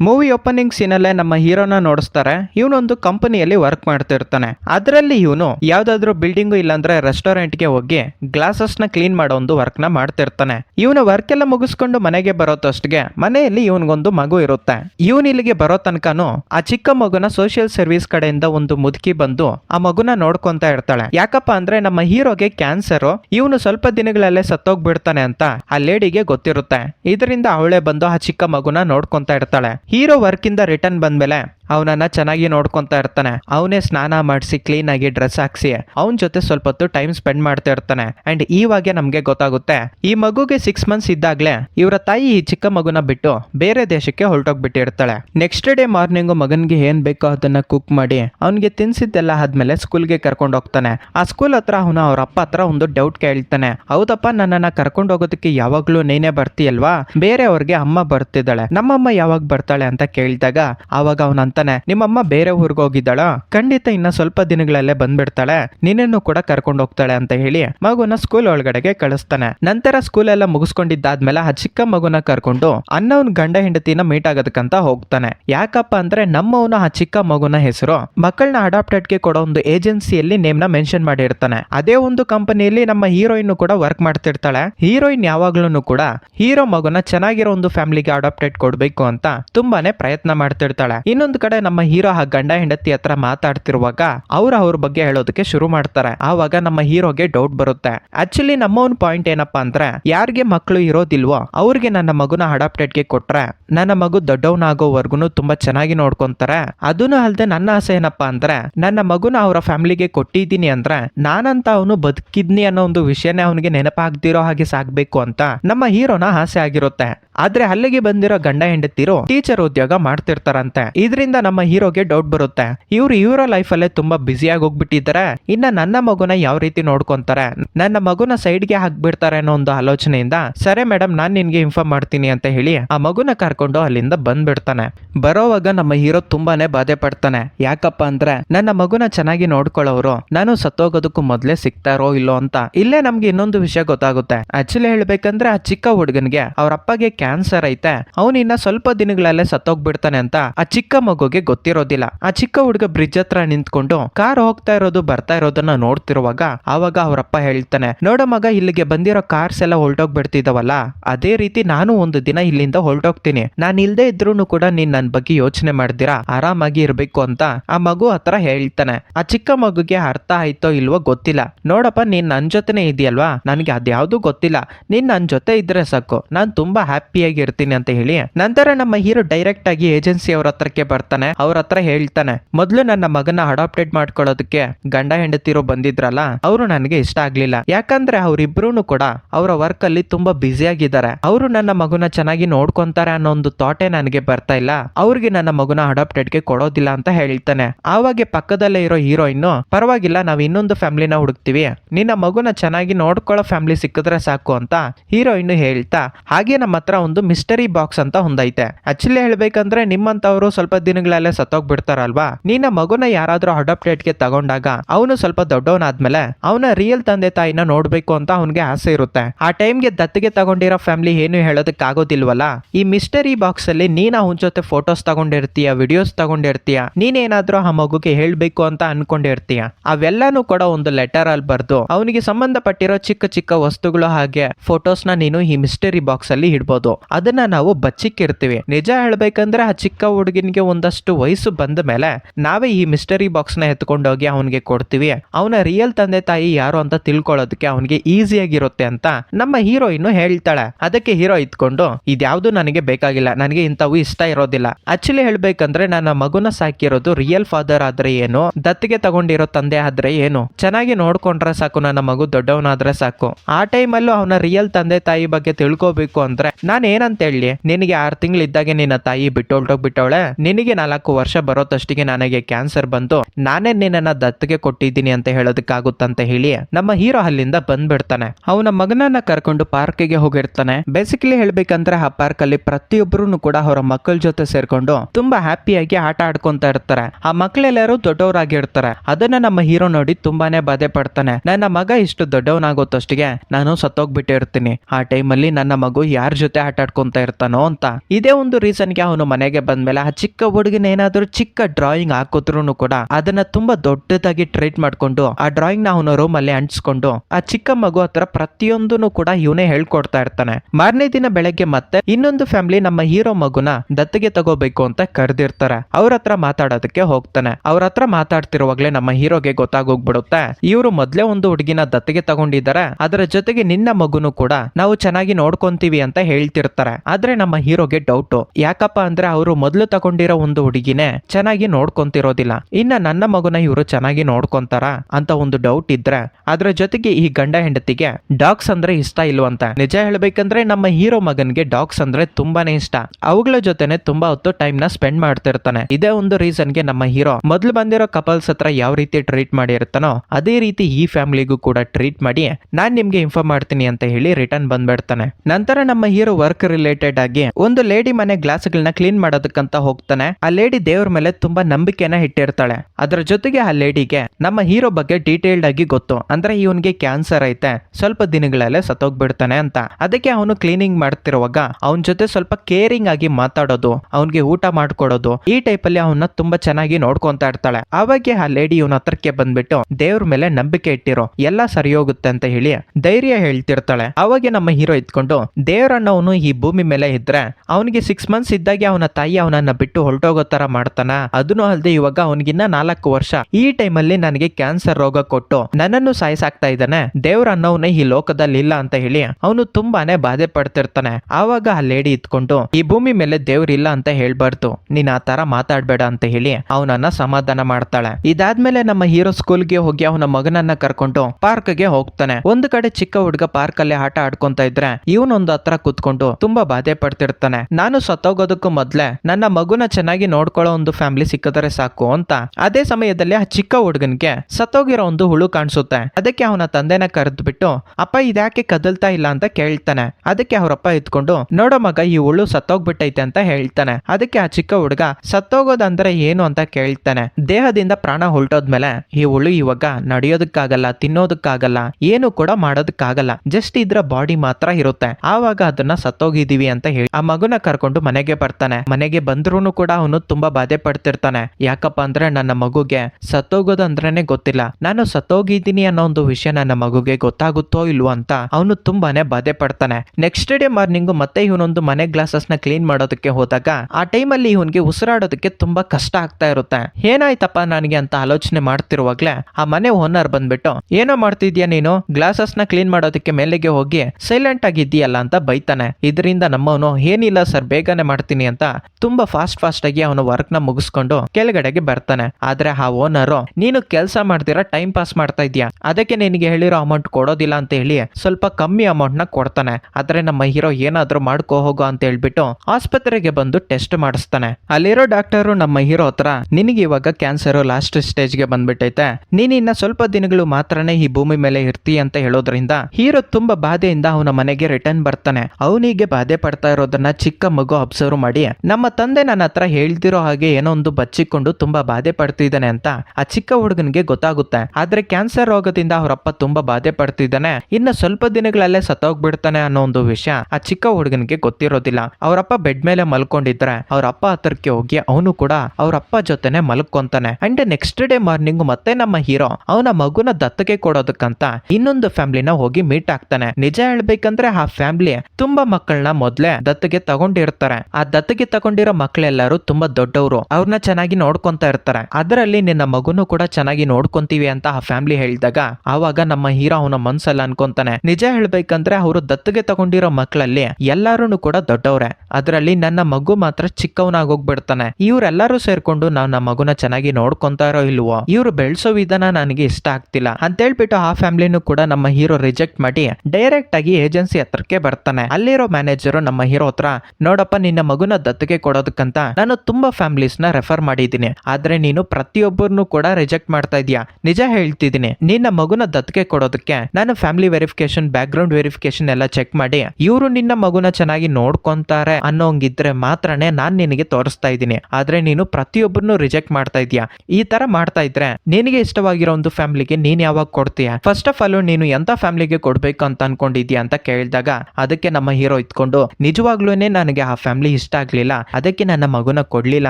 ಮೂವಿ ಓಪನಿಂಗ್ ಸೀನಲ್ಲೇ ನಮ್ಮ ಹೀರೋನ ನೋಡಿಸ್ತಾರೆ. ಇವನೊಂದು ಕಂಪನಿಯಲ್ಲಿ ವರ್ಕ್ ಮಾಡ್ತಿರ್ತಾನೆ. ಅದರಲ್ಲಿ ಇವನು ಯಾವ್ದಾದ್ರು ಬಿಲ್ಡಿಂಗು ಇಲ್ಲಾಂದ್ರೆ ರೆಸ್ಟೋರೆಂಟ್ಗೆ ಹೋಗಿ ಗ್ಲಾಸಸ್ನ ಕ್ಲೀನ್ ಮಾಡೋ ಒಂದು ವರ್ಕ್ನ ಮಾಡ್ತಿರ್ತಾನೆ. ಇವನ ವರ್ಕ್ ಎಲ್ಲ ಮುಗಿಸ್ಕೊಂಡು ಮನೆಗೆ ಬರೋತಷ್ಟಿಗೆ ಮನೆಯಲ್ಲಿ ಇವನ್ಗೊಂದು ಮಗು ಇರುತ್ತೆ. ಇವನ್ ಇಲ್ಲಿಗೆ ಬರೋ ತನಕನು ಆ ಚಿಕ್ಕ ಮಗುನ ಸೋಷಿಯಲ್ ಸರ್ವಿಸ್ ಕಡೆಯಿಂದ ಒಂದು ಮುದುಕಿ ಬಂದು ಆ ಮಗುನ ನೋಡ್ಕೊಂತ ಇರ್ತಾಳೆ. ಯಾಕಪ್ಪ ಅಂದ್ರೆ ನಮ್ಮ ಹೀರೋಗೆ ಕ್ಯಾನ್ಸರ್ ಇವನು ಸ್ವಲ್ಪ ದಿನಗಳಲ್ಲೇ ಸತ್ತೋಗ್ಬಿಡ್ತಾನೆ ಅಂತ ಆ ಲೇಡಿಗೆ ಗೊತ್ತಿರುತ್ತೆ. ಇದರಿಂದ ಅವಳೆ ಬಂದು ಆ ಚಿಕ್ಕ ಮಗುನ ನೋಡ್ಕೊಂತ ಇರ್ತಾಳೆ. ಹೀರೋ ವರ್ಕಿಂದ ರಿಟರ್ನ್ ಬಂದ್ಮೇಲೆ ಅವನನ್ನ ಚೆನ್ನಾಗಿ ನೋಡ್ಕೊಂತ ಇರ್ತಾನೆ. ಅವನೇ ಸ್ನಾನ ಮಾಡಿಸಿ ಕ್ಲೀನ್ ಆಗಿ ಡ್ರೆಸ್ ಹಾಕ್ಸಿ. ಅವನ ಜೊತೆ ಸ್ವಲ್ಪ ಹೊತ್ತು ಟೈಮ್ ಸ್ಪೆಂಡ್ ಮಾಡ್ತಾ ಇರ್ತಾನೆ. ಅಂಡ್ ಇವಾಗೆ ನಮ್ಗೆ ಗೊತ್ತಾಗುತ್ತೆ. ಈ ಮಗುಗೆ ಸಿಕ್ಸ್ ಮಂತ್ಸ್ ಇದ್ದಾಗ್ಲೇ ಇವರ ತಾಯಿ ಈ ಚಿಕ್ಕ ಮಗುನ ಬಿಟ್ಟು ಬೇರೆ ದೇಶಕ್ಕೆ ಹೊರಟೋಗ್ಬಿಟ್ಟಿರ್ತಾಳೆ. ನೆಕ್ಸ್ಟ್ ಡೇ ಮಾರ್ನಿಂಗ್ ಮಗನ್ಗೆ ಏನ್ ಬೇಕೋ ಅದನ್ನ ಕುಕ್ ಮಾಡಿ ಅವನಿಗೆ ತಿನ್ಸಿದ್ದೆಲ್ಲ ಆದ್ಮೇಲೆ ಸ್ಕೂಲ್ಗೆ ಕರ್ಕೊಂಡು ಹೋಗ್ತಾನೆ. ಆ ಸ್ಕೂಲ್ ಹತ್ರ ಅವನು ಅವ್ರ ಅಪ್ಪ ಹತ್ರ ಒಂದು ಡೌಟ್ ಕೇಳ್ತಾನೆ. ಹೌದಪ್ಪ, ನನ್ನನ್ನ ಕರ್ಕೊಂಡು ಹೋಗೋದಕ್ಕೆ ಯಾವಾಗ್ಲೂ ನೀನೇ ಬರ್ತೀಯಲ್ವಾ? ಬೇರೆಯವ್ರಿಗೆ ಅಮ್ಮ ಬರ್ತಿದ್ದಾಳೆ. ನಮ್ಮಮ್ಮ ಯಾವಾಗ ಬರ್ತಾಳೆ ಅಂತ ಕೇಳಿದಾಗ ಅವಾಗ ಅವನ ಅಂತಾನೆ ನಿಮ್ಮಮ್ಮ ಬೇರೆ ಊರಿಗೆ ಹೋಗಿದ್ದಾಳ? ಖಂಡಿತ ಇನ್ನ ಸ್ವಲ್ಪ ದಿನಗಳಲ್ಲೇ ಬಂದ್ಬಿಡ್ತಾಳೆ. ನಿನ್ನನ್ನು ಕೂಡ ಕರ್ಕೊಂಡು ಹೋಗ್ತಾಳೆ ಅಂತ ಹೇಳಿ ಮಗುನ ಸ್ಕೂಲ್ ಒಳಗಡೆಗೆ ಕಳಿಸ್ತಾನೆ. ನಂತರ ಸ್ಕೂಲ್ ಎಲ್ಲ ಮುಗಿಸ್ಕೊಂಡಿದ್ದಾದ್ಮೇಲೆ ಆ ಚಿಕ್ಕ ಮಗುನ ಕರ್ಕೊಂಡು ಅನ್ನವನ್ ಗಂಡ ಹೆಂಡತಿನ ಮೀಟ್ ಆಗೋದಕ್ಕಂತ ಹೋಗ್ತಾನೆ. ಯಾಕಪ್ಪ ಅಂದ್ರೆ ನಮ್ಮವನು ಆ ಚಿಕ್ಕ ಮಗುನ ಹೆಸರು ಮಕ್ಕಳನ್ನ ಅಡಾಪ್ಟೆಡ್ಗೆ ಕೊಡೋ ಒಂದು ಏಜೆನ್ಸಿಯಲ್ಲಿ ನೇಮ್ನ ಮೆನ್ಷನ್ ಮಾಡಿರ್ತಾನೆ. ಅದೇ ಒಂದು ಕಂಪನಿಯಲ್ಲಿ ನಮ್ಮ ಹೀರೋಯಿನ್ ಕೂಡ ವರ್ಕ್ ಮಾಡ್ತಿರ್ತಾಳೆ. ಹೀರೋಯಿನ್ ಯಾವಾಗ್ಲೂ ಕೂಡ ಹೀರೋ ಮಗುನ ಚೆನ್ನಾಗಿರೋ ಒಂದು ಫ್ಯಾಮಿಲಿಗೆ ಅಡಾಪ್ಟೆಡ್ ಕೊಡ್ಬೇಕು ಅಂತ ತುಂಬಾನೇ ಪ್ರಯತ್ನ ಮಾಡ್ತಿರ್ತಾಳೆ. ಇನ್ನೊಂದು ಕಡೆ ನಮ್ಮ ಹೀರೋ ಆ ಗಂಡ ಹೆಂಡತಿ ಹತ್ರ ಮಾತಾಡ್ತಿರುವಾಗ ಅವ್ರ ಅವ್ರ ಬಗ್ಗೆ ಹೇಳೋದಕ್ಕೆ ಶುರು ಮಾಡ್ತಾರೆ. ಆವಾಗ ನಮ್ಮ ಹೀರೋಗೆ ಡೌಟ್ ಬರುತ್ತೆ. ಆಕ್ಚುಲಿ ನಮ್ಮ ಒಂದು ಪಾಯಿಂಟ್ ಏನಪ್ಪಾ ಅಂದ್ರೆ, ಯಾರಿಗೆ ಮಕ್ಕಳು ಇರೋದಿಲ್ವೋ ಅವ್ರಿಗೆ ನನ್ನ ಮಗುನ ಅಡಾಪ್ಟೆಡ್ಗೆ ಕೊಟ್ರೆ ನನ್ನ ಮಗು ದೊಡ್ಡವನಾಗೋವರ್ಗುನು ತುಂಬಾ ಚೆನ್ನಾಗಿ ನೋಡ್ಕೊಂತಾರೆ. ಅದನ್ನು ಅಲ್ಲದೆ ನನ್ನ ಆಸೆ ಏನಪ್ಪಾ ಅಂದ್ರೆ, ನನ್ನ ಮಗುನ ಅವರ ಫ್ಯಾಮಿಲಿಗೆ ಕೊಟ್ಟಿದ್ದೀನಿ ಅಂದ್ರೆ ನಾನಂತ ಅವನು ಬದುಕಿದ್ನಿ ಅನ್ನೋ ಒಂದು ವಿಷಯನೇ ಅವನಿಗೆ ನೆನಪಾಗ್ದಿರೋ ಹಾಗೆ ಸಾಗ್ಬೇಕು ಅಂತ ನಮ್ಮ ಹೀರೋನ ಆಸೆ ಆಗಿರುತ್ತೆ. ಆದ್ರೆ ಅಲ್ಲಿಗೆ ಬಂದಿರೋ ಗಂಡ ಹೆಂಡತಿರು ಟೀಚರ್ ಉದ್ಯೋಗ ಮಾಡ್ತಿರ್ತಾರಂತೆ. ಇದರಿಂದ ನಮ್ಮ ಹೀರೋಗೆ ಡೌಟ್ ಬರುತ್ತೆ. ಇವ್ರು ಇವರ ಲೈಫ್ ಅಲ್ಲೇ ತುಂಬಾ ಬ್ಯುಸಿಯಾಗಿ ಹೋಗ್ಬಿಟ್ಟಿದ್ದಾರೆ ಇನ್ನ ನನ್ನ ಮಗುನ ಯಾವ ರೀತಿ ನೋಡ್ಕೊಂತಾರೆ? ನನ್ನ ಮಗುನ ಸೈಡ್ಗೆ ಹಾಕ್ಬಿಡ್ತಾರೆ ಅನ್ನೋ ಒಂದು ಆಲೋಚನೆಯಿಂದ, ಸರಿ ಮೇಡಮ್ ನಾನ್ ನಿನ್ಗೆ ಇನ್ಫಾರ್ಮ್ ಮಾಡ್ತೀನಿ ಅಂತ ಹೇಳಿ, ಆ ಮಗುನ ಕರ್ಕೊಂಡು ಅಲ್ಲಿಂದ ಬಂದ್ಬಿಡ್ತಾನೆ. ಬರೋವಾಗ ನಮ್ಮ ಹೀರೋ ತುಂಬಾನೇ ಬಾಧೆ ಪಡ್ತಾನೆ. ಯಾಕಪ್ಪ ಅಂದ್ರೆ, ನನ್ನ ಮಗುನ ಚೆನ್ನಾಗಿ ನೋಡ್ಕೊಳ್ಳೋರು, ನಾನು ಸತ್ತೋಗೋದಕ್ಕೂ ಮೊದ್ಲೇ ಸಿಗ್ತಾರೋ ಇಲ್ಲೋ ಅಂತ. ಇಲ್ಲೇ ನಮ್ಗೆ ಇನ್ನೊಂದು ವಿಷಯ ಗೊತ್ತಾಗುತ್ತೆ. ಆಕ್ಚುಲಿ ಹೇಳ್ಬೇಕಂದ್ರೆ, ಆ ಚಿಕ್ಕ ಹುಡುಗನ್ಗೆ, ಅವ್ರ ಅಪ್ಪಗೆ ಕ್ಯಾನ್ಸರ್ ಐತೆ. ಅವನು ಇನ್ನ ಸ್ವಲ್ಪ ದಿನಗಳಲ್ಲೇ ಸತ್ತೋಗ್ಬಿಡ್ತಾನೆ ಅಂತ ಆ ಚಿಕ್ಕ ಮಗುಗೆ ಗೊತ್ತಿರೋದಿಲ್ಲ. ಆ ಚಿಕ್ಕ ಹುಡುಗ ಬ್ರಿಡ್ಜ್ ಹತ್ರ ನಿಂತ್ಕೊಂಡು ಕಾರ್ ಹೋಗ್ತಾ ಇರೋದು, ಬರ್ತಾ ಇರೋದನ್ನ ನೋಡ್ತಿರುವಾಗ ಆವಾಗ ಅವರಪ್ಪ ಹೇಳ್ತಾನೆ, ನೋಡ ಮಗ, ಇಲ್ಲಿಗೆ ಬಂದಿರೋ ಕಾರ್ಸ್ ಎಲ್ಲ ಹೊರಟೋಗ್ಬಿಡ್ತಿದವಲ್ಲ? ಅದೇ ರೀತಿ ನಾನು ಒಂದು ದಿನ ಇಲ್ಲಿಂದ ಹೊಲ್ಟೋಗ್ತೀನಿ ನಾನು ಇಲ್ದೇ ಇದ್ರೂನು ಕೂಡ ನೀನ್ ನನ್ ಬಗ್ಗೆ ಯೋಚನೆ ಮಾಡ್ದಿರಾ? ಆರಾಮಾಗಿ ಇರ್ಬೇಕು ಅಂತ ಆ ಮಗು ಹತ್ರ ಹೇಳ್ತಾನೆ. ಆ ಚಿಕ್ಕ ಮಗುಗೆ ಅರ್ಥ ಆಯ್ತೋ ಇಲ್ವೋ ಗೊತ್ತಿಲ್ಲ. ನೋಡಪ್ಪ, ನೀನ್ ನನ್ ಜೊತೆನೆ ಇದೆಯಲ್ವಾ? ನನಗೆ ಅದ್ಯಾವ್ದು ಗೊತ್ತಿಲ್ಲ. ನೀನ್ ನನ್ ಜೊತೆ ಇದ್ರೆ ಸಾಕು. ನಾನ್ ತುಂಬಾ ಹ್ಯಾಪಿಯಾಗಿ ಇರ್ತೀನಿ ಅಂತ ಹೇಳಿ ನಂತರ ನಮ್ಮ ಹೀರೋ ಡೈರೆಕ್ಟ್ ಆಗಿ ಏಜೆನ್ಸಿ ಅವ್ರ ಹತ್ರಕ್ಕೆ ಬರ್ತಾನೆ. ಅವ್ರ ಹತ್ರ ಹೇಳ್ತಾನೆ, ಮೊದ್ಲು ನನ್ನ ಮಗನ ಅಡಾಪ್ಟೆಡ್ ಮಾಡ್ಕೊಳ್ಳೋದಕ್ಕೆ ಗಂಡ ಹೆಂಡತಿರೋ ಬಂದಿದ್ರಲ್ಲ, ಅವರು ನನಗೆ ಇಷ್ಟ ಆಗ್ಲಿಲ್ಲ. ಯಾಕಂದ್ರೆ ಅವ್ರಿಬ್ರು ಕೂಡ ಅವರ ವರ್ಕ್ ಅಲ್ಲಿ ತುಂಬಾ ಬ್ಯುಸಿ ಆಗಿದ್ದಾರೆ. ಅವರು ನನ್ನ ಮಗುನ ಚೆನ್ನಾಗಿ ನೋಡ್ಕೊಂತಾರೆ ಅನ್ನೋ ಒಂದು ತೋಟೆ ನನಗೆ ಬರ್ತಾ ಇಲ್ಲ. ಅವ್ರಿಗೆ ನನ್ನ ಮಗುನ ಅಡಾಪ್ಟೆಡ್ಗೆ ಕೊಡೋದಿಲ್ಲ ಅಂತ ಹೇಳ್ತಾನೆ. ಆವಾಗೆ ಪಕ್ಕದಲ್ಲೇ ಇರೋ ಹೀರೋಯಿನ್ ಪರವಾಗಿಲ್ಲ, ನಾವ್ ಇನ್ನೊಂದು ಫ್ಯಾಮಿಲಿನ ಹುಡುಕ್ತಿವಿ. ನಿನ್ನ ಮಗುನ ಚೆನ್ನಾಗಿ ನೋಡ್ಕೊಳ್ಳೋ ಫ್ಯಾಮಿಲಿ ಸಿಕ್ಕಿದ್ರೆ ಸಾಕು ಅಂತ ಹೀರೋಯಿನ್ ಹೇಳ್ತಾ, ಹಾಗೆ ನಮ್ಮ ಹತ್ರ ಒಂದು ಮಿಸ್ಟರಿ ಬಾಕ್ಸ್ ಅಂತ ಒಂದೈತೆ. ಆಕ್ಚುಲಿ ಹೇಳ್ಬೇಕಂದ್ರೆ ನಿಮ್ಮಂತವ್ರು ಸ್ವಲ್ಪ ದಿನಗಳಲ್ಲೇ ಸತ್ತೋಗ್ಬಿಡ್ತಾರಲ್ವಾ ನಿನ್ನ ಮಗುನ ಯಾರಾದ್ರೂ ಅಡಾಪ್ಟೆಡ್ಗೆ ತಗೊಂಡಾಗ ಅವನು ಸ್ವಲ್ಪ ದೊಡ್ಡವನಾದ್ಮೇಲೆ ಅವನ ರಿಯಲ್ ತಂದೆ ತಾಯಿನ ನೋಡ್ಬೇಕು ಅಂತ ಅವನಿಗೆ ಆಸೆ ಇರುತ್ತೆ. ಆ ಟೈಮ್ಗೆ ದತ್ತಿಗೆ ತಗೊಂಡಿರೋ ಫ್ಯಾಮಿಲಿ ಏನು ಹೇಳೋದಕ್ಕೆ ಆಗೋದಿಲ್ವಲ್ಲ ಈ ಮಿಸ್ಟರಿ ಬಾಕ್ಸ್ ಅಲ್ಲಿ ನೀನ್ ಅವನ ಜೊತೆ ಫೋಟೋಸ್ ತಗೊಂಡಿರ್ತೀಯ ವಿಡಿಯೋಸ್ ತಗೊಂಡಿರ್ತೀಯ? ನೀನೇನಾದ್ರೂ ಆ ಮಗುಗೆ ಹೇಳ್ಬೇಕು ಅಂತ ಅನ್ಕೊಂಡಿರ್ತೀಯ? ಅವೆಲ್ಲಾನು ಕೂಡ ಒಂದು ಲೆಟರ್ ಅಲ್ಲಿ ಬರ್ದು ಅವನಿಗೆ ಸಂಬಂಧಪಟ್ಟಿರೋ ಚಿಕ್ಕ ಚಿಕ್ಕ ವಸ್ತುಗಳು ಹಾಗೆ ಫೋಟೋಸ್ನ ನೀನು ಈ ಮಿಸ್ಟರಿ ಬಾಕ್ಸ್ ಅಲ್ಲಿ ಇಡ್ಬೋದು. ಅದನ್ನ ನಾವು ಬಚ್ಚಿಕ್ಕಿರ್ತೀವಿ. ನಿಜ ಹೇಳ್ಬೇಕಂದ್ರೆ ಆ ಚಿಕ್ಕ ಹುಡುಗಿನ್ಗೆ ಒಂದ ಒಂದಷ್ಟು ವಯಸ್ಸು ಬಂದ ಮೇಲೆ ನಾವೇ ಈ ಮಿಸ್ಟರಿ ಬಾಕ್ಸ್ನ ಎತ್ಕೊಂಡೋಗಿ ಅವನಿಗೆ ಕೊಡ್ತೀವಿ. ಅವನ ರಿಯಲ್ ತಂದೆ ತಾಯಿ ಯಾರು ಅಂತ ತಿಳ್ಕೊಳ್ಳೋದಕ್ಕೆ ಅವನಿಗೆ ಈಸಿಯಾಗಿರುತ್ತೆ ಅಂತ ನಮ್ಮ ಹೀರೋಯಿನ್ ಹೇಳ್ತಾಳೆ. ಅದಕ್ಕೆ ಹೀರೋ ಇದ್ಕೊಂಡು, ಇದ್ಯಾವುದು ನನಗೆ ಬೇಕಾಗಿಲ್ಲ, ನನಗೆ ಇಂಥವು ಇಷ್ಟ ಇರೋದಿಲ್ಲ. ಆಕ್ಚುಲಿ ಹೇಳ್ಬೇಕಂದ್ರೆ ನನ್ನ ಮಗುನ ಸಾಕಿರೋದು ರಿಯಲ್ ಫಾದರ್ ಆದ್ರೆ ಏನು, ದತ್ತಿಗೆ ತಗೊಂಡಿರೋ ತಂದೆ ಆದ್ರೆ ಏನು? ಚೆನ್ನಾಗಿ ನೋಡ್ಕೊಂಡ್ರೆ ಸಾಕು, ನನ್ನ ಮಗು ದೊಡ್ಡವನಾದ್ರೆ ಸಾಕು. ಆ ಟೈಮಲ್ಲೂ ಅವನ ರಿಯಲ್ ತಂದೆ ತಾಯಿ ಬಗ್ಗೆ ತಿಳ್ಕೋಬೇಕು ಅಂದ್ರೆ ನಾನು ಏನಂತ ಹೇಳಿ, ನಿನಗೆ ಆರು ತಿಂಗಳಿದ್ದಾಗೆ ನಿನ್ನ ತಾಯಿ ಬಿಟ್ಟೋಳ್ಟೋಗ್ಬಿಟ್ಟವಳೆ ನಿನಗೆ ನಾಲ್ಕು ವರ್ಷ ಬರೋತಷ್ಟಿಗೆ ನನಗೆ ಕ್ಯಾನ್ಸರ್ ಬಂತು. ನಾನೇ ನಿನ್ನ ದತ್ತಿಗೆ ಕೊಟ್ಟಿದ್ದೀನಿ ಅಂತ ಹೇಳೋದಕ್ಕಾಗುತ್ತಂತ ಹೇಳಿ ನಮ್ಮ ಹೀರೋ ಅಲ್ಲಿಂದ ಬಂದ್ಬಿಡ್ತಾನೆ. ಅವನ ಮಗನನ್ನ ಕರ್ಕೊಂಡು ಪಾರ್ಕಿಗೆ ಹೋಗಿರ್ತಾನೆ. ಬೇಸಿಕಲಿ ಹೇಳ್ಬೇಕಂದ್ರೆ ಆ ಪಾರ್ಕ್ ಅಲ್ಲಿ ಪ್ರತಿಯೊಬ್ಬರು ಕೂಡ ಅವರ ಮಕ್ಕಳ ಜೊತೆ ಸೇರ್ಕೊಂಡು ತುಂಬಾ ಹ್ಯಾಪಿಯಾಗಿ ಆಟ ಆಡ್ಕೊಂತ ಇರ್ತಾರೆ. ಆ ಮಕ್ಕಳೆಲ್ಲರೂ ದೊಡ್ಡವರಾಗಿರ್ತಾರೆ. ಅದನ್ನ ನಮ್ಮ ಹೀರೋ ನೋಡಿ ತುಂಬಾನೇ ಬಾಧೆ ಪಡ್ತಾನೆ. ನನ್ನ ಮಗ ಇಷ್ಟು ದೊಡ್ಡವನಾಗೋತಷ್ಟಿಗೆ ನಾನು ಸತ್ತೋಗ್ಬಿಟ್ಟಿರ್ತೀನಿ. ಆ ಟೈಮ್ ಅಲ್ಲಿ ನನ್ನ ಮಗು ಯಾರ ಜೊತೆ ಆಟ ಆಡ್ಕೊಂತ ಇರ್ತಾನೋ ಅಂತ. ಇದೇ ಒಂದು ರೀಸನ್ಗೆ ಅವನು ಮನೆಗೆ ಬಂದ್ಮೇಲೆ ಆ ಚಿಕ್ಕ ಹುಡುಗನ ಏನಾದ್ರೂ ಚಿಕ್ಕ ಡ್ರಾಯಿಂಗ್ ಹಾಕಿದ್ರು ಕೂಡ ಅದನ್ನ ತುಂಬಾ ದೊಡ್ಡದಾಗಿ ಟ್ರೀಟ್ ಮಾಡ್ಕೊಂಡು ಆ ಡ್ರಾಯಿಂಗ್ನ ಅವನ ರೂಮ್ ಅಲ್ಲಿ ಅಂಟಿಸ್ಕೊಂಡು ಆ ಚಿಕ್ಕ ಮಗು ಹತ್ರ ಪ್ರತಿಯೊಂದನ್ನು ಕೂಡ ಇವನೇ ಹೇಳ್ಕೊಡ್ತಾ ಇರ್ತಾನೆ. ಮಾರನೇ ದಿನ ಬೆಳಗ್ಗೆ ಮತ್ತೆ ಇನ್ನೊಂದು ಫ್ಯಾಮಿಲಿ ನಮ್ಮ ಹೀರೋ ಮಗುನ ದತ್ತಿಗೆ ತಗೋಬೇಕು ಅಂತ ಕರೆದಿರ್ತಾರೆ. ಅವ್ರ ಹತ್ರ ಮಾತಾಡೋದಕ್ಕೆ ಹೋಗ್ತಾನೆ. ಅವ್ರ ಹತ್ರ ಮಾತಾಡ್ತಿರುವಾಗ್ಲೇ ನಮ್ಮ ಹೀರೋಗೆ ಗೊತ್ತಾಗೋಗ್ಬಿಡುತ್ತೆ. ಇವರು ಮೊದ್ಲೇ ಒಂದು ಹುಡುಗಿನ ದತ್ತಿಗೆ ತಗೊಂಡಿದ್ದಾರೆ. ಅದರ ಜೊತೆಗೆ ನಿನ್ನ ಮಗುನು ಕೂಡ ನಾವು ಚೆನ್ನಾಗಿ ನೋಡ್ಕೊಂತೀವಿ ಅಂತ ಹೇಳ್ತಿರ್ತಾರೆ. ಆದ್ರೆ ನಮ್ಮ ಹೀರೋಗೆ ಡೌಟ್ ಯಾಕಪ್ಪ ಅಂದ್ರೆ ಅವರು ಮೊದ್ಲು ತಗೊಂಡಿರೋ ಒಂದು ಹುಡುಗಿನೇ ಚೆನ್ನಾಗಿ ನೋಡ್ಕೊಂತಿರೋದಿಲ್ಲ. ಇನ್ನ ನನ್ನ ಮಗುನ ಇವರು ಚೆನ್ನಾಗಿ ನೋಡ್ಕೊಂತಾರ ಅಂತ ಒಂದು ಡೌಟ್ ಇದ್ರೆ ಅದ್ರ ಜೊತೆಗೆ ಈ ಗಂಡ ಹೆಂಡತಿಗೆ ಡಾಗ್ಸ್ ಅಂದ್ರೆ ಇಷ್ಟ ಇಲ್ವಂತ. ನಿಜ ಹೇಳ್ಬೇಕಂದ್ರೆ ನಮ್ಮ ಹೀರೋ ಮಗನ್ಗೆ ಡಾಗ್ಸ್ ಅಂದ್ರೆ ತುಂಬಾನೇ ಇಷ್ಟ. ಅವುಗಳ ಜೊತೆನೆ ತುಂಬಾ ಹೊತ್ತು ಟೈಮ್ನ ಸ್ಪೆಂಡ್ ಮಾಡ್ತಿರ್ತಾನೆ. ಇದೇ ಒಂದು ರೀಸನ್ಗೆ ನಮ್ಮ ಹೀರೋ ಮೊದ್ಲು ಬಂದಿರೋ ಕಪಲ್ಸ್ ಹತ್ರ ಯಾವ ರೀತಿ ಟ್ರೀಟ್ ಮಾಡಿರ್ತಾನೋ ಅದೇ ರೀತಿ ಈ ಫ್ಯಾಮಿಲಿಗೂ ಕೂಡ ಟ್ರೀಟ್ ಮಾಡಿ ನಾನ್ ನಿಮ್ಗೆ ಇನ್ಫಾರ್ಮ್ ಮಾಡ್ತೀನಿ ಅಂತ ಹೇಳಿ ರಿಟರ್ನ್ ಬಂದ್ಬಿಡ್ತಾನೆ. ನಂತರ ನಮ್ಮ ಹೀರೋ ವರ್ಕ್ ರಿಲೇಟೆಡ್ ಆಗಿ ಒಂದು ಲೇಡಿ ಮನೆ ಗ್ಲಾಸ್ ಗಳನ್ನ ಕ್ಲೀನ್ ಮಾಡೋದಕ್ಕಂತ ಹೋಗ್ತಾನೆ. ಆ ಲೇಡಿ ದೇವ್ರ ಮೇಲೆ ತುಂಬಾ ನಂಬಿಕೆನ ಇಟ್ಟಿರ್ತಾಳೆ. ಅದರ ಜೊತೆಗೆ ಆ ಲೇಡಿಗೆ ನಮ್ಮ ಹೀರೋ ಬಗ್ಗೆ ಡೀಟೇಲ್ಡ್ ಆಗಿ ಗೊತ್ತು. ಅಂದ್ರೆ ಇವನ್ಗೆ ಕ್ಯಾನ್ಸರ್ ಐತೆ. ಸ್ವಲ್ಪ ದಿನಗಳಲ್ಲೇ ಸತ್ತೋಗ್ಬಿಡ್ತಾನೆ ಅಂತ. ಅದಕ್ಕೆ ಅವನು ಕ್ಲೀನಿಂಗ್ ಮಾಡ್ತಿರುವಾಗ ಅವನ ಜೊತೆ ಸ್ವಲ್ಪ ಕೇರಿಂಗ್ ಆಗಿ ಮಾತಾಡೋದು, ಅವನ್ಗೆ ಊಟ ಮಾಡ್ಕೊಡೋದು, ಈ ಟೈಪ್ ಅಲ್ಲಿ ಅವನ್ನ ತುಂಬಾ ಚೆನ್ನಾಗಿ ನೋಡ್ಕೊಂತಾ ಇರ್ತಾಳೆ. ಅವಾಗೆ ಆ ಲೇಡಿ ಇವನ ಹತ್ರಕ್ಕೆ ಬಂದ್ಬಿಟ್ಟು ದೇವ್ರ ಮೇಲೆ ನಂಬಿಕೆ ಇಟ್ಟಿರೋ. ಎಲ್ಲ ಸರಿ ಹೋಗುತ್ತೆ ಅಂತ ಹೇಳಿ ಧೈರ್ಯ ಹೇಳ್ತಿರ್ತಾಳೆ. ಅವಾಗ ನಮ್ಮ ಹೀರೋ ಇದ್ಕೊಂಡು ದೇವರನ್ನವನು ಈ ಭೂಮಿ ಮೇಲೆ ಇದ್ರೆ, ಅವನಿಗೆ ಸಿಕ್ಸ್ ಮಂತ್ಸ್ ಇದ್ದಾಗೆ ಅವನ ತಾಯಿ ಅವನನ್ನ ಬಿಟ್ಟು ಹೊರಟೋಗೋ ತರ ಮಾಡ್ತಾನ. ಅದನ್ನು ಅಲ್ಲದೆ ಇವಾಗ ಅವನಿಗಿನ್ನ ನಾಲ್ಕು ವರ್ಷ. ಈ ಟೈಮಲ್ಲಿ ನನಗೆ ಕ್ಯಾನ್ಸರ್ ರೋಗ ಕೊಟ್ಟು ನನ್ನನ್ನು ಸಾಯಿಸಾಕ್ತಾ ಇದ್ದಾನೆ. ದೇವ್ರ ಅನ್ನೋನೇ ಈ ಲೋಕದಲ್ಲಿ ಇಲ್ಲ ಅಂತ ಹೇಳಿ ಅವನು ತುಂಬಾನೇ ಬಾಧೆ ಪಡ್ತಿರ್ತಾನೆ. ಆವಾಗ ಆ ಲೇಡಿ ಇದ್ಕೊಂಡು, ಈ ಭೂಮಿ ಮೇಲೆ ದೇವ್ರ ಇಲ್ಲ ಅಂತ ಹೇಳ್ಬಾರ್ದು. ನೀನ್ ಆ ತರ ಮಾತಾಡ್ಬೇಡ ಅಂತ ಹೇಳಿ ಅವನನ್ನ ಸಮಾಧಾನ ಮಾಡ್ತಾಳೆ. ಇದಾದ್ಮೇಲೆ ನಮ್ಮ ಹೀರೋ ಸ್ಕೂಲ್ಗೆ ಹೋಗಿ ಅವನ ಮಗನನ್ನ ಕರ್ಕೊಂಡು ಪಾರ್ಕ್ಗೆ ಹೋಗ್ತಾನೆ. ಒಂದು ಕಡೆ ಚಿಕ್ಕ ಹುಡುಗ ಪಾರ್ಕ್ ಅಲ್ಲಿ ಆಟ ಆಡ್ಕೊಂತ ಇದ್ರೆ ಇವನೊಂದು ಹತ್ರ ಕುತ್ಕೊಂಡು ತುಂಬಾ ಬಾಧೆ ಪಡ್ತಿರ್ತಾನೆ. ನಾನು ಸತ್ತೋಗೋದಕ್ಕೂ ಮೊದ್ಲೇ ನನ್ನ ಮಗುನ ಚೆನ್ನಾಗಿ ನೋಡ್ಕೊಳ್ಳೋ ಒಂದು ಫ್ಯಾಮಿಲಿ ಸಿಕ್ಕಿದ್ರೆ ಸಾಕು ಅಂತ. ಅದೇ ಸಮಯದಲ್ಲಿ ಆ ಚಿಕ್ಕ ಹುಡುಗನ್ಗೆ ಸತ್ತೋಗಿರೋ ಒಂದು ಹುಳು ಕಾಣಿಸುತ್ತೆ. ಅದಕ್ಕೆ ಅವನ ತಂದೆನ ಕರೆದು ಬಿಟ್ಟು ಅಪ್ಪ, ಇದ್ಯಾಕೆ ಕದಲ್ತಾ ಇಲ್ಲ ಅಂತ ಕೇಳ್ತಾನೆ. ಅದಕ್ಕೆ ಅವರಪ್ಪ ಇದ್ಕೊಂಡು ನೋಡೋ ಮಗ, ಈ ಹುಳು ಸತ್ತೋಗ್ಬಿಟ್ಟೈತೆ ಅಂತ ಹೇಳ್ತಾನೆ. ಅದಕ್ಕೆ ಆ ಚಿಕ್ಕ ಹುಡುಗ, ಸತ್ತೋಗೋದಂದ್ರೆ ಏನು ಅಂತ ಕೇಳ್ತಾನೆ. ದೇಹದಿಂದ ಪ್ರಾಣ ಹೊಲ್ಟೋದ್ಮೇಲೆ ಈ ಹುಳು ಇವಾಗ ನಡೆಯೋದಕ್ಕಾಗಲ್ಲ, ತಿನ್ನೋದಕ್ಕಾಗಲ್ಲ, ಏನು ಕೂಡ ಮಾಡೋದಕ್ಕಾಗಲ್ಲ. ಜಸ್ಟ್ ಇದ್ರ ಬಾಡಿ ಮಾತ್ರ ಇರುತ್ತೆ. ಆವಾಗ ಅದನ್ನ ಸತ್ತೋಗಿದೀವಿ ಅಂತ ಹೇಳಿ, ಆ ಮಗುನ ಕರ್ಕೊಂಡು ಮನೆಗೆ ಬರ್ತಾನೆ. ಮನೆಗೆ ಬಂದ್ರು ಕೂಡ ಅವನು ತುಂಬಾ ಬಾಧೆ ಪಡ್ತಿರ್ತಾನೆ. ಯಾಕಪ್ಪ ಅಂದ್ರೆ ನನ್ನ ಮಗುಗೆ ಸತ್ತೋಗೋದಂದ್ರೇನೆ ಗೊತ್ತಿಲ್ಲ. ನಾನು ಸತ್ತೋಗಿದ್ದೀನಿ ಅನ್ನೋ ಒಂದು ವಿಷಯ ನನ್ನ ಮಗುಗೆ ಗೊತ್ತಾಗುತ್ತೋ ಇಲ್ವೋ ಅಂತ ಅವನು ತುಂಬಾನೇ ಬಾಧೆ ಪಡ್ತಾನೆ. ನೆಕ್ಸ್ಟ್ ಡೇ ಮಾರ್ನಿಂಗ್ ಮತ್ತೆ ಇವನೊಂದು ಮನೆ ಗ್ಲಾಸಸ್ನ ಕ್ಲೀನ್ ಮಾಡೋದಕ್ಕೆ ಹೋದಾಗ ಆ ಟೈಮಲ್ಲಿ ಇವನ್ಗೆ ಉಸಿರಾಡೋದಕ್ಕೆ ತುಂಬಾ ಕಷ್ಟ ಆಗ್ತಾ ಇರುತ್ತೆ. ಏನಾಯ್ತಪ್ಪ ನನಗೆ ಅಂತ ಆಲೋಚನೆ ಮಾಡ್ತಿರುವಾಗ್ಲೇ ಆ ಮನೆ ಓನರ್ ಬಂದ್ಬಿಟ್ಟು, ಏನೋ ಮಾಡ್ತಿದ್ಯಾ ನೀನು? ಗ್ಲಾಸಸ್ನ ಕ್ಲೀನ್ ಮಾಡೋದಕ್ಕೆ ಮೇಲೆಗೆ ಹೋಗಿ ಸೈಲೆಂಟ್ ಆಗಿದ್ದೀಯಲ್ಲ ಅಂತ ಬೈತಾನೆ. ಇದರಿಂದ ನಮ್ಮವನು, ಏನಿಲ್ಲ ಸರ್, ಬೇಗನೆ ಮಾಡ್ತೀನಿ ಅಂತ ತುಂಬಾ ಫಾಸ್ಟ್ ಫಾಸ್ಟ್ ಆಗಿ ಅವನು ವರ್ಕ್ನ ಮುಗಿಸ್ಕೊಂಡು ಕೆಳಗಡೆಗೆ ಬರ್ತಾನೆ. ಆದ್ರೆ ಆ ಓನರು ನೀನು ಕೆಲಸ ಮಾಡ್ತೀರಾ ಟೈಮ್ ಪಾಸ್ ಮಾಡ್ತಾ ಇದೀಯಾ ಅದಕ್ಕೆ ನಿನಗೆ ಹೇಳಿರೋ ಅಮೌಂಟ್ ಕೊಡೋದಿಲ್ಲ ಅಂತ ಹೇಳಿ ಸ್ವಲ್ಪ ಕಮ್ಮಿ ಅಮೌಂಟ್ನ ಕೊಡ್ತಾನೆ. ಆದ್ರೆ ನಮ್ಮ ಹೀರೋ ಏನಾದ್ರೂ ಮಾಡ್ಕೋ ಹೋಗೋ ಅಂತ ಹೇಳ್ಬಿಟ್ಟು ಆಸ್ಪತ್ರೆಗೆ ಬಂದು ಟೆಸ್ಟ್ ಮಾಡಿಸ್ತಾನೆ. ಅಲ್ಲಿರೋ ಡಾಕ್ಟರು ನಮ್ಮ ಹೀರೋ ಹತ್ರ, ನಿನಗೆ ಇವಾಗ ಕ್ಯಾನ್ಸರ್ ಲಾಸ್ಟ್ ಸ್ಟೇಜ್ಗೆ ಬಂದ್ಬಿಟ್ಟೈತೆ. ನೀನ್ ಇನ್ನ ಸ್ವಲ್ಪ ದಿನಗಳು ಮಾತ್ರನೇ ಈ ಭೂಮಿ ಮೇಲೆ ಇರ್ತಿ ಅಂತ ಹೇಳೋದ್ರಿಂದ ಹೀರೋ ತುಂಬಾ ಬಾಧೆಯಿಂದ ಅವನ ಮನೆಗೆ ರಿಟರ್ನ್ ಬರ್ತಾನೆ. ಅವನಿಗೆ ಬಾಧೆ ಪಡ್ತಾ ಇರೋದನ್ನ ಚಿಕ್ಕ ಮಗು ಅಬ್ಸರ್ವ್ ಮಾಡಿ ನಮ್ಮ ತಂದೆ ನನ್ನ ಹತ್ರ ಹೇಳ್ತಿರೋ ಹಾಗೆ ಏನೋ ಒಂದು ಬಚ್ಚಿಕೊಂಡು ತುಂಬಾ ಬಾಧೆ ಪಡ್ತಿದ್ದಾನೆ ಅಂತ ಆ ಚಿಕ್ಕ ಹುಡುಗನಿಗೆ ಗೊತ್ತಾಗುತ್ತೆ. ಆದ್ರೆ ಕ್ಯಾನ್ಸರ್ ರೋಗದಿಂದ ಅವರಪ್ಪ ತುಂಬಾ ಬಾಧೆ ಪಡ್ತಿದ್ದಾನೆ. ಇನ್ನು ಸ್ವಲ್ಪ ದಿನಗಳಲ್ಲೇ ಸತ್ತೋಗ್ಬಿಡ್ತಾನೆ ಅನ್ನೋ ಒಂದು ವಿಷಯ ಆ ಚಿಕ್ಕ ಹುಡುಗನಿಗೆ ಗೊತ್ತಿರೋದಿಲ್ಲ. ಅವರಪ್ಪ ಬೆಡ್ ಮೇಲೆ ಮಲ್ಕೊಂಡಿದ್ರೆ ಅವರಪ್ಪ ಹತ್ರಕ್ಕೆ ಹೋಗಿ ಅವನು ಕೂಡ ಅವರಪ್ಪ ಜೊತೆನೆ ಮಲ್ಕೊಂತಾನೆ. ಅಂಡ್ ನೆಕ್ಸ್ಟ್ ಡೇ ಮಾರ್ನಿಂಗ್ ಮತ್ತೆ ನಮ್ಮ ಹೀರೋ ಅವನ ಮಗುನ ದತ್ತಕ್ಕೆ ಕೊಡೋದಕ್ಕಂತ ಇನ್ನೊಂದು ಫ್ಯಾಮಿಲಿನ ಹೋಗಿ ಮೀಟ್ ಆಗ್ತಾನೆ. ನಿಜ ಹೇಳ್ಬೇಕಂದ್ರೆ ಆ ಫ್ಯಾಮಿಲಿ ತುಂಬಾ ಮಕ್ಕಳನ್ನ ಮೊದ್ಲೇ ದತ್ತಗೆ ತಗೊಂಡಿರ್ತಾರೆ. ಆ ದತ್ತಗೆ ತಗೊಂಡಿರೋ ಮಕ್ಕಳೆಲ್ಲರೂ ತುಂಬಾ ದೊಡ್ಡವರು. ಅವ್ರನ್ನ ಚೆನ್ನಾಗಿ ನೋಡ್ಕೊಂತ ಇರ್ತಾರೆ. ಅದರಲ್ಲಿ ನಿನ್ನ ಮಗುನು ಕೂಡ ಚೆನ್ನಾಗಿ ನೋಡ್ಕೊಂತೀವಿ ಅಂತ ಆ ಫ್ಯಾಮಿಲಿ ಹೇಳಿದಾಗ, ಆವಾಗ ನಮ್ಮ ಹೀರೋ ಅವನ ಮನ್ಸಲ್ಲ ಅನ್ಕೊಂತಾನೆ. ನಿಜ ಹೇಳ್ಬೇಕಂದ್ರೆ ಅವರು ದತ್ತಿಗೆ ತಗೊಂಡಿರೋ ಮಕ್ಕಳಲ್ಲಿ ಎಲ್ಲಾರು ಕೂಡ ದೊಡ್ಡವ್ರೆ. ಅದರಲ್ಲಿ ನನ್ನ ಮಗು ಮಾತ್ರ ಚಿಕ್ಕವನಾಗೋಗ್ಬಿಡ್ತಾನೆ. ಇವರೆಲ್ಲರೂ ಸೇರ್ಕೊಂಡು ನಾವು ನಮ್ಮ ಮಗುನ ಚೆನ್ನಾಗಿ ನೋಡ್ಕೊಂತಾರೋ ಇಲ್ವೋ? ಇವ್ರು ಬೆಳೆಸೋ ವಿಧಾನ ನನಗೆ ಇಷ್ಟ ಆಗ್ತಿಲ್ಲ. ಅಂತ ಹೇಳ್ಬಿಟ್ಟು ಆ ಫ್ಯಾಮಿಲಿನೂ ಕೂಡ ನಮ್ಮ ಹೀರೋ ರಿಜೆಕ್ಟ್ ಮಾಡಿ ಡೈರೆಕ್ಟ್ ಆಗಿ ಏಜೆನ್ಸಿ ಹತ್ರಕ್ಕೆ ಬರ್ತಾನೆ. ಅಲ್ಲಿರೋ ಮ್ಯಾನೇಜರ್ ನಮ್ಮ ಹೀರೋ ಹತ್ರ, ನೋಡಪ್ಪ, ನಿನ್ನ ಮಗುನ ದತ್ತಿಗೆ ಕೊಡೋದಕ್ಕಂತ ನಾನು ತುಂಬಾ ಫ್ಯಾಮಿಲೀಸ್ನ ರೆಫರ್ ಮಾಡಿದ್ದೀನಿ. ಆದ್ರೆ ನೀನು ಪ್ರತಿಯೊಬ್ಬರನ್ನು ಕೂಡ ರಿಜೆಕ್ಟ್ ಮಾಡ್ತಾ ಇದೀಯಾ ನಿಜ ಹೇಳ್ತಿದ್ದೀನಿ. ನಿನ್ನ ಮಗುನ ದತ್ತಿಗೆ ಕೊಡೋದಕ್ಕೆ ನಾನು family verification background verification ಎಲ್ಲ ಚೆಕ್ ಮಾಡಿ, ಇವರು ನಿನ್ನ ಮಗುನ ಚೆನ್ನಾಗಿ ನೋಡ್ಕೊಂತಾರೆ ಅನ್ನೋಂಗಿದ್ರೆ ಮಾತ್ರನೇ ನಾನು ನಿನಗೆ ತೋರಿಸ್ತಾ ಇದ್ದೀನಿ. ಆದ್ರೆ ನೀನು ಪ್ರತಿಯೊಬ್ಬರನ್ನು ರಿಜೆಕ್ಟ್ ಮಾಡ್ತಾ ಇದೀಯಾ ಈ ತರ ಮಾಡ್ತಾ ಇದ್ರೆ ನಿನಗೆ ಇಷ್ಟವಾಗಿರೋ ಒಂದು ಫ್ಯಾಮಿಲಿಗೆ ನೀನ್ ಯಾವಾಗ ಕೊಡ್ತೀಯಾ? ಫಸ್ಟ್ ಆಫ್ ಆಲ್ ನೀನು ಎಂತ ಫ್ಯಾಮಿಲಿಗೆ ಕೊಡ್ಬೇಕು ಅಂತ ಅನ್ಕೊಂಡಿದ್ಯಾ ಅಂತ ಕೇಳಿದಾಗ, ಅದಕ್ಕೆ ನಮ್ಮ ಹೀರೋ ಇತ್ಕೊಂಡು ನಿಜವಾಗ್ಲೂನೇ ನನಗೆ ಆ ಫ್ಯಾಮಿಲಿ ಇಷ್ಟ ಆಗ್ಲಿಲ್ಲ. ಅದಕ್ಕೆ ನನ್ನ ಮಗುನ ಕೊಡ್ಲಿಲ್ಲ